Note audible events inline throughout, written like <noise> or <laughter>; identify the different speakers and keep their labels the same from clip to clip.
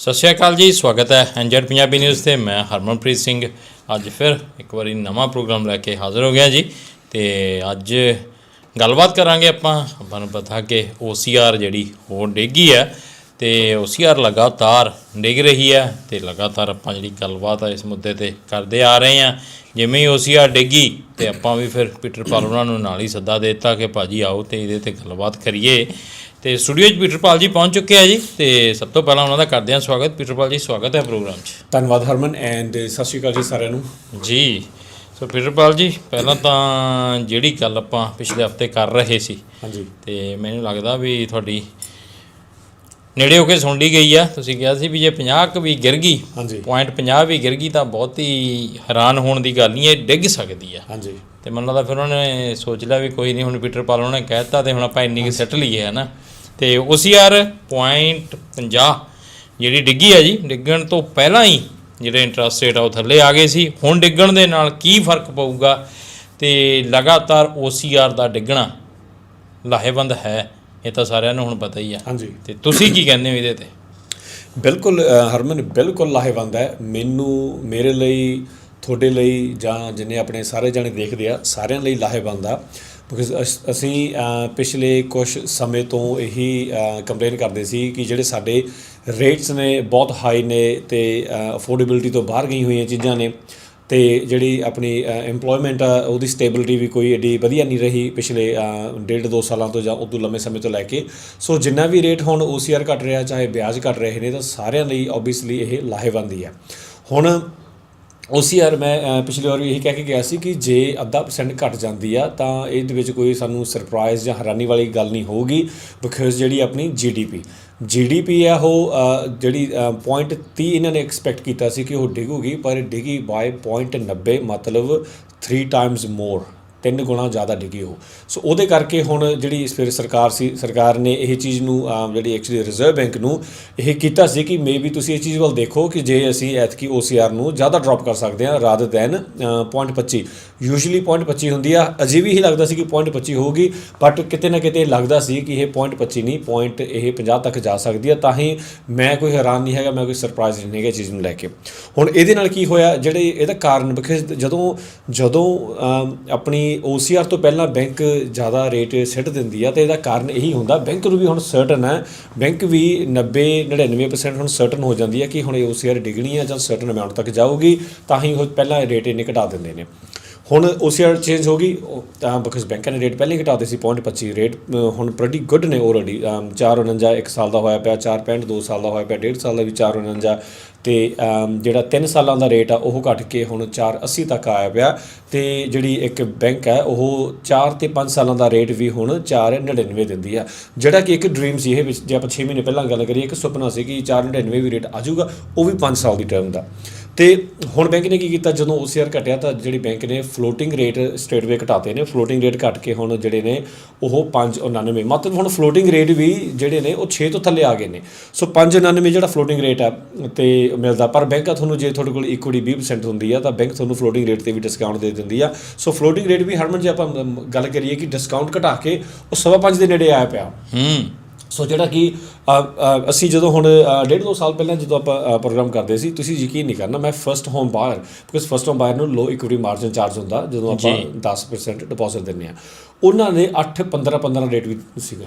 Speaker 1: ਸਤਿ ਸ਼੍ਰੀ ਅਕਾਲ ਜੀ, ਸਵਾਗਤ ਹੈ ਐਨਜੈਡ ਪੰਜਾਬੀ ਨਿਊਜ਼ ਤੇ, ਮੈਂ ਹਰਮਨਪ੍ਰੀਤ ਸਿੰਘ। ਅੱਜ ਫਿਰ ਇੱਕ ਵਾਰੀ ਨਵਾਂ ਪ੍ਰੋਗਰਾਮ ਲੈ ਕੇ ਹਾਜ਼ਰ ਹੋ ਗਿਆ ਜੀ ਤੇ ਅੱਜ ਗੱਲਬਾਤ ਕਰਾਂਗੇ ਆਪਾਂ ਆਪਾਂ ਨੂੰ ਪਤਾ ਕਿ OCR ਜਿਹੜੀ ਉਹ ਡੇਗੀ ਹੈ ਤੇ OCR ਲਗਾਤਾਰ ਡਿੱਗ ਰਹੀ ਹੈ ਤੇ ਲਗਾਤਾਰ ਆਪਾਂ ਜਿਹੜੀ ਗੱਲਬਾਤ ਆ ਇਸ ਮੁੱਦੇ ਤੇ ਕਰਦੇ ਆ ਰਹੇ ਹਾਂ। ਜਿਵੇਂ ਹੀ OCR ਡਿੱਗੀ ਤੇ ਆਪਾਂ ਵੀ ਫਿਰ ਪੀਟਰ ਪਾਲ ਉਹਨਾਂ ਨੂੰ ਨਾਲ ਹੀ ਸੱਦਾ ਦੇ ਦਿੱਤਾ ਕਿ ਭਾਜੀ ਆਓ ਤੇ ਇਹਦੇ ਤੇ ਗੱਲਬਾਤ ਕਰੀਏ। ਤੇ ਸਟੂਡੀਓ 'ਚ ਪੀਟਰ ਪਾਲ ਜੀ ਪਹੁੰਚ ਚੁੱਕੇ ਆ ਜੀ ਤੇ ਸਭ ਤੋਂ ਪਹਿਲਾਂ ਉਹਨਾਂ ਦਾ ਕਰਦੇ ਹਾਂ ਸਵਾਗਤ। ਪੀਟਰ ਪਾਲ ਜੀ ਸਵਾਗਤ ਹੈ ਪ੍ਰੋਗਰਾਮ 'ਚ।
Speaker 2: ਧੰਨਵਾਦ ਹਰਮਨ ਐਂਡ ਸਤਿ ਸ਼੍ਰੀ ਅਕਾਲ ਜੀ ਸਾਰਿਆਂ ਨੂੰ।
Speaker 1: ਜੀ ਸੋ ਪੀਟਰ ਪਾਲ ਜੀ ਪਹਿਲਾਂ ਤਾਂ ਜਿਹੜੀ ਗੱਲ ਆਪਾਂ ਪਿਛਲੇ ਹਫ਼ਤੇ ਕਰ ਰਹੇ ਸੀ
Speaker 2: ਹਾਂਜੀ।
Speaker 1: ਤੇ ਮੈਨੂੰ ਲੱਗਦਾ ਵੀ ਤੁਹਾਡੀ ਨੇੜੇ ਹੋ ਕੇ ਸੁਣ ਲਈ ਗਈ ਆ। ਤੁਸੀਂ ਕਿਹਾ ਸੀ ਵੀ ਜੇ 50 ਕੁ ਵੀ ਗਿਰ ਗਈ
Speaker 2: ਹਾਂਜੀ।
Speaker 1: ਪੁਆਇੰਟ 50 ਵੀ ਗਿਰ ਗਈ ਤਾਂ ਬਹੁਤ ਹੀ ਹੈਰਾਨ ਹੋਣ ਦੀ ਗੱਲ ਨਹੀਂ ਇਹ ਡਿੱਗ ਸਕਦੀ ਆ।
Speaker 2: ਹਾਂਜੀ।
Speaker 1: ਤੇ ਮੈਨੂੰ ਲੱਗਦਾ ਫਿਰ ਉਹਨਾਂ ਨੇ ਸੋਚ ਲਿਆ ਵੀ ਕੋਈ ਨਹੀਂ ਹੁਣ ਪੀਟਰ ਪਾਲ ਉਹਨਾਂ ਨੇ ਕਹਿਤਾ ਤੇ ਹੁਣ ਆਪਾਂ ਇੰਨੀ ਕਿ ਸੈੱਟ ਲਈਏ ਹੈ ਨਾ ਤੇ OCR ਪੁਆਇੰਟ 50 ਜਿਹੜੀ ਡਿੱਗੀ ਆ ਜੀ ਡਿੱਗਣ ਤੋਂ ਪਹਿਲਾਂ ਹੀ ਜਿਹੜੇ ਇੰਟਰਸਟ ਰੇਟ ਆ ਉਹ ਥੱਲੇ ਆ ਗਏ ਸੀ। ਹੁਣ ਡਿੱਗਣ ਦੇ ਨਾਲ ਕੀ ਫ਼ਰਕ ਪਊਗਾ? ਤੇ ਲਗਾਤਾਰ OCR ਦਾ ਡਿੱਗਣਾ ਲਾਹੇਵੰਦ ਹੈ ਇਹ ਤਾਂ ਸਾਰਿਆਂ ਨੂੰ ਹੁਣ ਪਤਾ ਹੀ ਆ।
Speaker 2: ਹਾਂਜੀ।
Speaker 1: ਤੇ ਤੁਸੀਂ ਕੀ ਕਹਿੰਦੇ ਹੋ ਇਹਦੇ ਤੇ?
Speaker 2: ਬਿਲਕੁਲ ਹਰਮਨ ਬਿਲਕੁਲ ਲਾਹੇਵੰਦ ਹੈ। ਮੈਨੂੰ ਮੇਰੇ ਲਈ ਤੁਹਾਡੇ ਲਈ ਜਾਂ ਜਿੰਨੇ ਆਪਣੇ ਸਾਰੇ ਜਣੇ ਦੇਖਦੇ ਆ ਸਾਰਿਆਂ ਲਈ ਲਾਹੇਵੰਦ ਆ। ਬਿਕਾਜ਼ ਅਸੀਂ ਪਿਛਲੇ ਕੁਝ ਸਮੇਂ ਤੋਂ ਇਹੀ ਕੰਪਲੇਨ ਕਰਦੇ ਸੀ ਕਿ ਜਿਹੜੇ ਸਾਡੇ ਰੇਟਸ ਨੇ ਬਹੁਤ ਹਾਈ ਨੇ ਤੇ ਅਫੋਰਡੇਬਿਲਟੀ ਤੋਂ ਬਾਹਰ ਗਈ ਹੋਈਆਂ ਚੀਜ਼ਾਂ ਨੇ ਤੇ ਜਿਹੜੀ ਆਪਣੀ EMPLOYMENT ਆ, ਉਹਦੀ ਸਟੇਬਿਲਿਟੀ ਵੀ ਕੋਈ ਏਡੀ ਵਧੀਆ ਨਹੀਂ ਰਹੀ ਪਿਛਲੇ ਡੇਢ ਦੋ ਸਾਲਾਂ ਤੋਂ ਜਾਂ ਉਦੋਂ ਲੰਮੇ ਸਮੇਂ ਤੋਂ ਲੈ ਕੇ। ਸੋ ਜਿੰਨਾ ਵੀ ਰੇਟ ਹੁਣ OCR ਘਟ ਰਿਹਾ, ਚਾਹੇ ਵਿਆਜ ਘਟ ਰਹੇ ਨੇ, ਤਾਂ ਸਾਰਿਆਂ ਲਈ ਆਬਵੀਅਸਲੀ ਇਹ ਲਾਹੇਵੰਦ ਹੀ ਹੈ ਹੁਣ OCR ਮੈਂ ਅ, ਪਿਛਲੀ ਵਾਰ ਵੀ ਇਹੀ ਕਹਿ ਕੇ ਗਿਆ ਸੀ ਕਿ ਜੇ ਅੱਧਾ ਪਰਸੈਂਟ ਘਟ ਜਾਂਦੀ ਆ ਤਾਂ ਇਹਦੇ ਵਿੱਚ ਕੋਈ ਸਾਨੂੰ ਸਰਪ੍ਰਾਈਜ਼ ਜਾਂ ਹੈਰਾਨੀ ਵਾਲੀ ਗੱਲ ਨਹੀਂ ਹੋਊਗੀ ਬਿਕਾਜ਼ ਜਿਹੜੀ ਆਪਣੀ GDP GDP ਆ ਉਹ ਜਿਹੜੀ ਅ, point 30 ਇਹਨਾਂ ਨੇ ਐਕਸਪੈਕਟ ਕੀਤਾ ਸੀ ਕਿ ਉਹ ਡਿੱਗੂਗੀ ਪਰ ਡਿੱਗੀ ਬਾਈ point 90 ਮਤਲਬ 3 ਟਾਈਮਸ ਮੋਰ ਤਿੰਨ ਗੁਣਾ ਜ਼ਿਆਦਾ ਡਿੱਗੀ ਹੋ ਸੋ ਉਹਦੇ ਕਰਕੇ ਹੁਣ ਜਿਹੜੀ ਫਿਰ ਸਰਕਾਰ ਸੀ, ਸਰਕਾਰ ਨੇ ਇਹ ਚੀਜ਼ ਨੂੰ ਜਿਹੜੀ ਐਕਚੁਅਲੀ ਰਿਜ਼ਰਵ ਬੈਂਕ ਨੂੰ ਇਹ ਕੀਤਾ ਸੀ ਕਿ ਮੇਬੀ ਤੁਸੀਂ ਇਹ ਚੀਜ਼ ਵੱਲ ਦੇਖੋ ਕਿ ਜੇ ਅਸੀਂ ਐਤਕੀ OCR ਨੂੰ ਜ਼ਿਆਦਾ ਡ੍ਰੌਪ ਕਰ ਸਕਦੇ ਹਾਂ rather than point 25 usually point 25 ਹੁੰਦੀ ਆ। ਅਜੇ ਵੀ ਹੀ ਲੱਗਦਾ ਸੀ ਕਿ ਪੁਆਇੰਟ 25 ਹੋਊਗੀ ਬਟ ਕਿਤੇ ਨਾ ਕਿਤੇ ਲੱਗਦਾ ਸੀ ਕਿ ਇਹ ਪੁਆਇੰਟ 25 ਨਹੀਂ ਪੁਆਇੰਟ ਇਹ 50 ਤੱਕ ਜਾ ਸਕਦੀ ਆ। ਤਾਂ ਹੀ ਮੈਂ ਕੋਈ ਹੈਰਾਨ ਨਹੀਂ ਹੈਗਾ, ਮੈਂ ਕੋਈ ਸਰਪ੍ਰਾਈਜ਼ ਨਹੀਂ ਹੈਗਾ ਇਹ ਚੀਜ਼ ਨੂੰ ਲੈ ਕੇ। ਹੁਣ ਇਹਦੇ ਨਾਲ ਕੀ ਹੋਇਆ, ਜਿਹੜੇ ਇਹਦਾ ਕਾਰਨ ਬਿਕਾਜ਼ ਜਦੋਂ ਜਦੋਂ ਆਪਣੀ OCR ਤੋਂ ਪਹਿਲਾਂ ਬੈਂਕ ਜ਼ਿਆਦਾ ਰੇਟ ਸਿੱਟ ਦਿੰਦੀ ਆ ਤੇ ਇਹਦਾ ਕਾਰਨ ਇਹੀ ਹੁੰਦਾ, ਬੈਂਕ ਨੂੰ ਵੀ ਹੁਣ ਸਰਟਨ ਹੈ ਬੈਂਕ ਵੀ 90 99% ਹੁਣ ਸਰਟਨ ਹੋ ਜਾਂਦੀ ਹੈ ਕਿ ਹੁਣ ਇਹ OCR ਡਿਗਣੀ ਆ ਜਾਂ ਸਰਟਨ ਅਮਾਉਂਟ ਤੱਕ ਜਾਊਗੀ, ਤਾਂ ਹੀ ਉਹ ਪਹਿਲਾਂ ਰੇਟ ਇਹਨੇ ਘਟਾ ਦਿੰਦੇ ਨੇ। ਹੁਣ OCR ਚੇਂਜ ਹੋ ਗਈ, ਉਹ ਤਾਂ ਬਿਕਾਜ਼ ਬੈਂਕਾਂ ਨੇ ਰੇਟ ਪਹਿਲਾਂ ਹੀ ਘਟਾਤੇ ਸੀ 0.25 ਰੇਟ ਹੁਣ ਪ੍ਰੈਟੀ ਗੁੱਡ ਨੇ ਆਲਰੇਡੀ 449 ਇੱਕ ਸਾਲ ਦਾ ਹੋਇਆ ਪਿਆ 465 ਦੋ ਸਾਲ ਦਾ ਹੋਇਆ ਪਿਆ, ਡੇਢ ਸਾਲ ਦਾ ਵੀ 449 ਤੇ ਜਿਹੜਾ 3 ਸਾਲਾਂ ਦਾ ਰੇਟ ਆ, ਉਹ ਘਟ ਕੇ ਹੁਣ 480 ਤੱਕ ਆਇਆ ਪਿਆ। ਤੇ ਜਿਹੜੀ ਇੱਕ ਬੈਂਕ ਹੈ ਉਹ 4 ਤੇ 5 ਸਾਲਾਂ ਦਾ ਰੇਟ ਵੀ ਹੁਣ 499 ਦਿੰਦੀ ਆ। ਜਿਹੜਾ ਕਿ ਇੱਕ ਡ੍ਰੀਮ ਸੀ ਇਹ ਵਿੱਚ, ਜੇ ਆਪਾਂ 6 ਮਹੀਨੇ ਪਹਿਲਾਂ ਗੱਲ ਕਰੀਏ, ਇੱਕ ਸੁਪਨਾ ਸੀ ਕਿ 499 ਵੀ ਰੇਟ ਆ ਜਾਊਗਾ, ਉਹ ਵੀ 5 ਸਾਲ ਦੀ ਟਰਮ ਦਾ। ਤੇ ਹੁਣ ਬੈਂਕ ਨੇ ਕੀ ਕੀਤਾ? ਜਦੋਂ OCR ਘਟਿਆ ਤਾਂ ਜਿਹੜੀ ਬੈਂਕ ਨੇ ਫਲੋਟਿੰਗ ਰੇਟ ਸਟੇਟਵੇ ਘਟਾਤੇ ਨੇ। ਫਲੋਟਿੰਗ ਰੇਟ ਘਟ ਕੇ ਹੁਣ ਜਿਹੜੇ ਨੇ ਉਹ 599 ਮਤਲਬ ਹੁਣ ਫਲੋਟਿੰਗ ਰੇਟ ਵੀ ਜਿਹੜੇ ਨੇ ਉਹ 6 ਤੋਂ ਥੱਲੇ ਆ ਗਏ ਨੇ। ਸੋ 599 ਜਿਹੜਾ ਫਲੋਟਿੰਗ ਰੇਟ ਆ ਤੇ ਮਿਲਦਾ। ਪਰ ਬੈਂਕਾਂ ਤੁਹਾਨੂੰ ਜੇ ਤੁਹਾਡੇ ਕੋਲ ਇਕੁਇਟੀ 20% ਹੁੰਦੀ ਆ ਤਾਂ ਬੈਂਕ ਤੁਹਾਨੂੰ ਫਲੋਟਿੰਗ ਰੇਟ ਤੇ ਵੀ ਡਿਸਕਾਊਂਟ ਦੇ ਦਿੰਦੀ ਆ। ਸੋ ਫਲੋਟਿੰਗ ਰੇਟ ਵੀ ਹਰਮਨ ਜੇ ਆਪਾਂ ਗੱਲ ਕਰੀਏ ਕਿ ਡਿਸਕਾਊਂਟ ਘਟਾ ਕੇ ਉਹ ਸਵਾ ਪੰਜ ਦੇ ਨੇੜੇ ਆਇਆ ਪਿਆ।
Speaker 1: ਹੂੰ।
Speaker 2: ਸੋ ਜਿਹੜਾ ਕਿ ਅਸੀਂ ਜਦੋਂ ਹੁਣ ਡੇਢ ਦੋ ਸਾਲ ਪਹਿਲਾਂ ਜਦੋਂ ਆਪਾਂ ਪ੍ਰੋਗਰਾਮ ਕਰਦੇ ਸੀ ਤੁਸੀਂ ਯਕੀਨ ਨਹੀਂ ਕਰਨਾ ਮੈਂ first home buyer because first home buyer ਨੂੰ ਲੋ ਇਕੁਇਟੀ ਮਾਰਜਨ ਚਾਰਜ ਹੁੰਦਾ ਜਦੋਂ ਆਪਾਂ 10% ਡਿਪੋਜ਼ਿਟ ਦਿੰਦੇ ਆ ਉਹਨਾਂ ਨੇ 8 15 15 ਰੇਟ ਵੀ ਸੀਗਾ।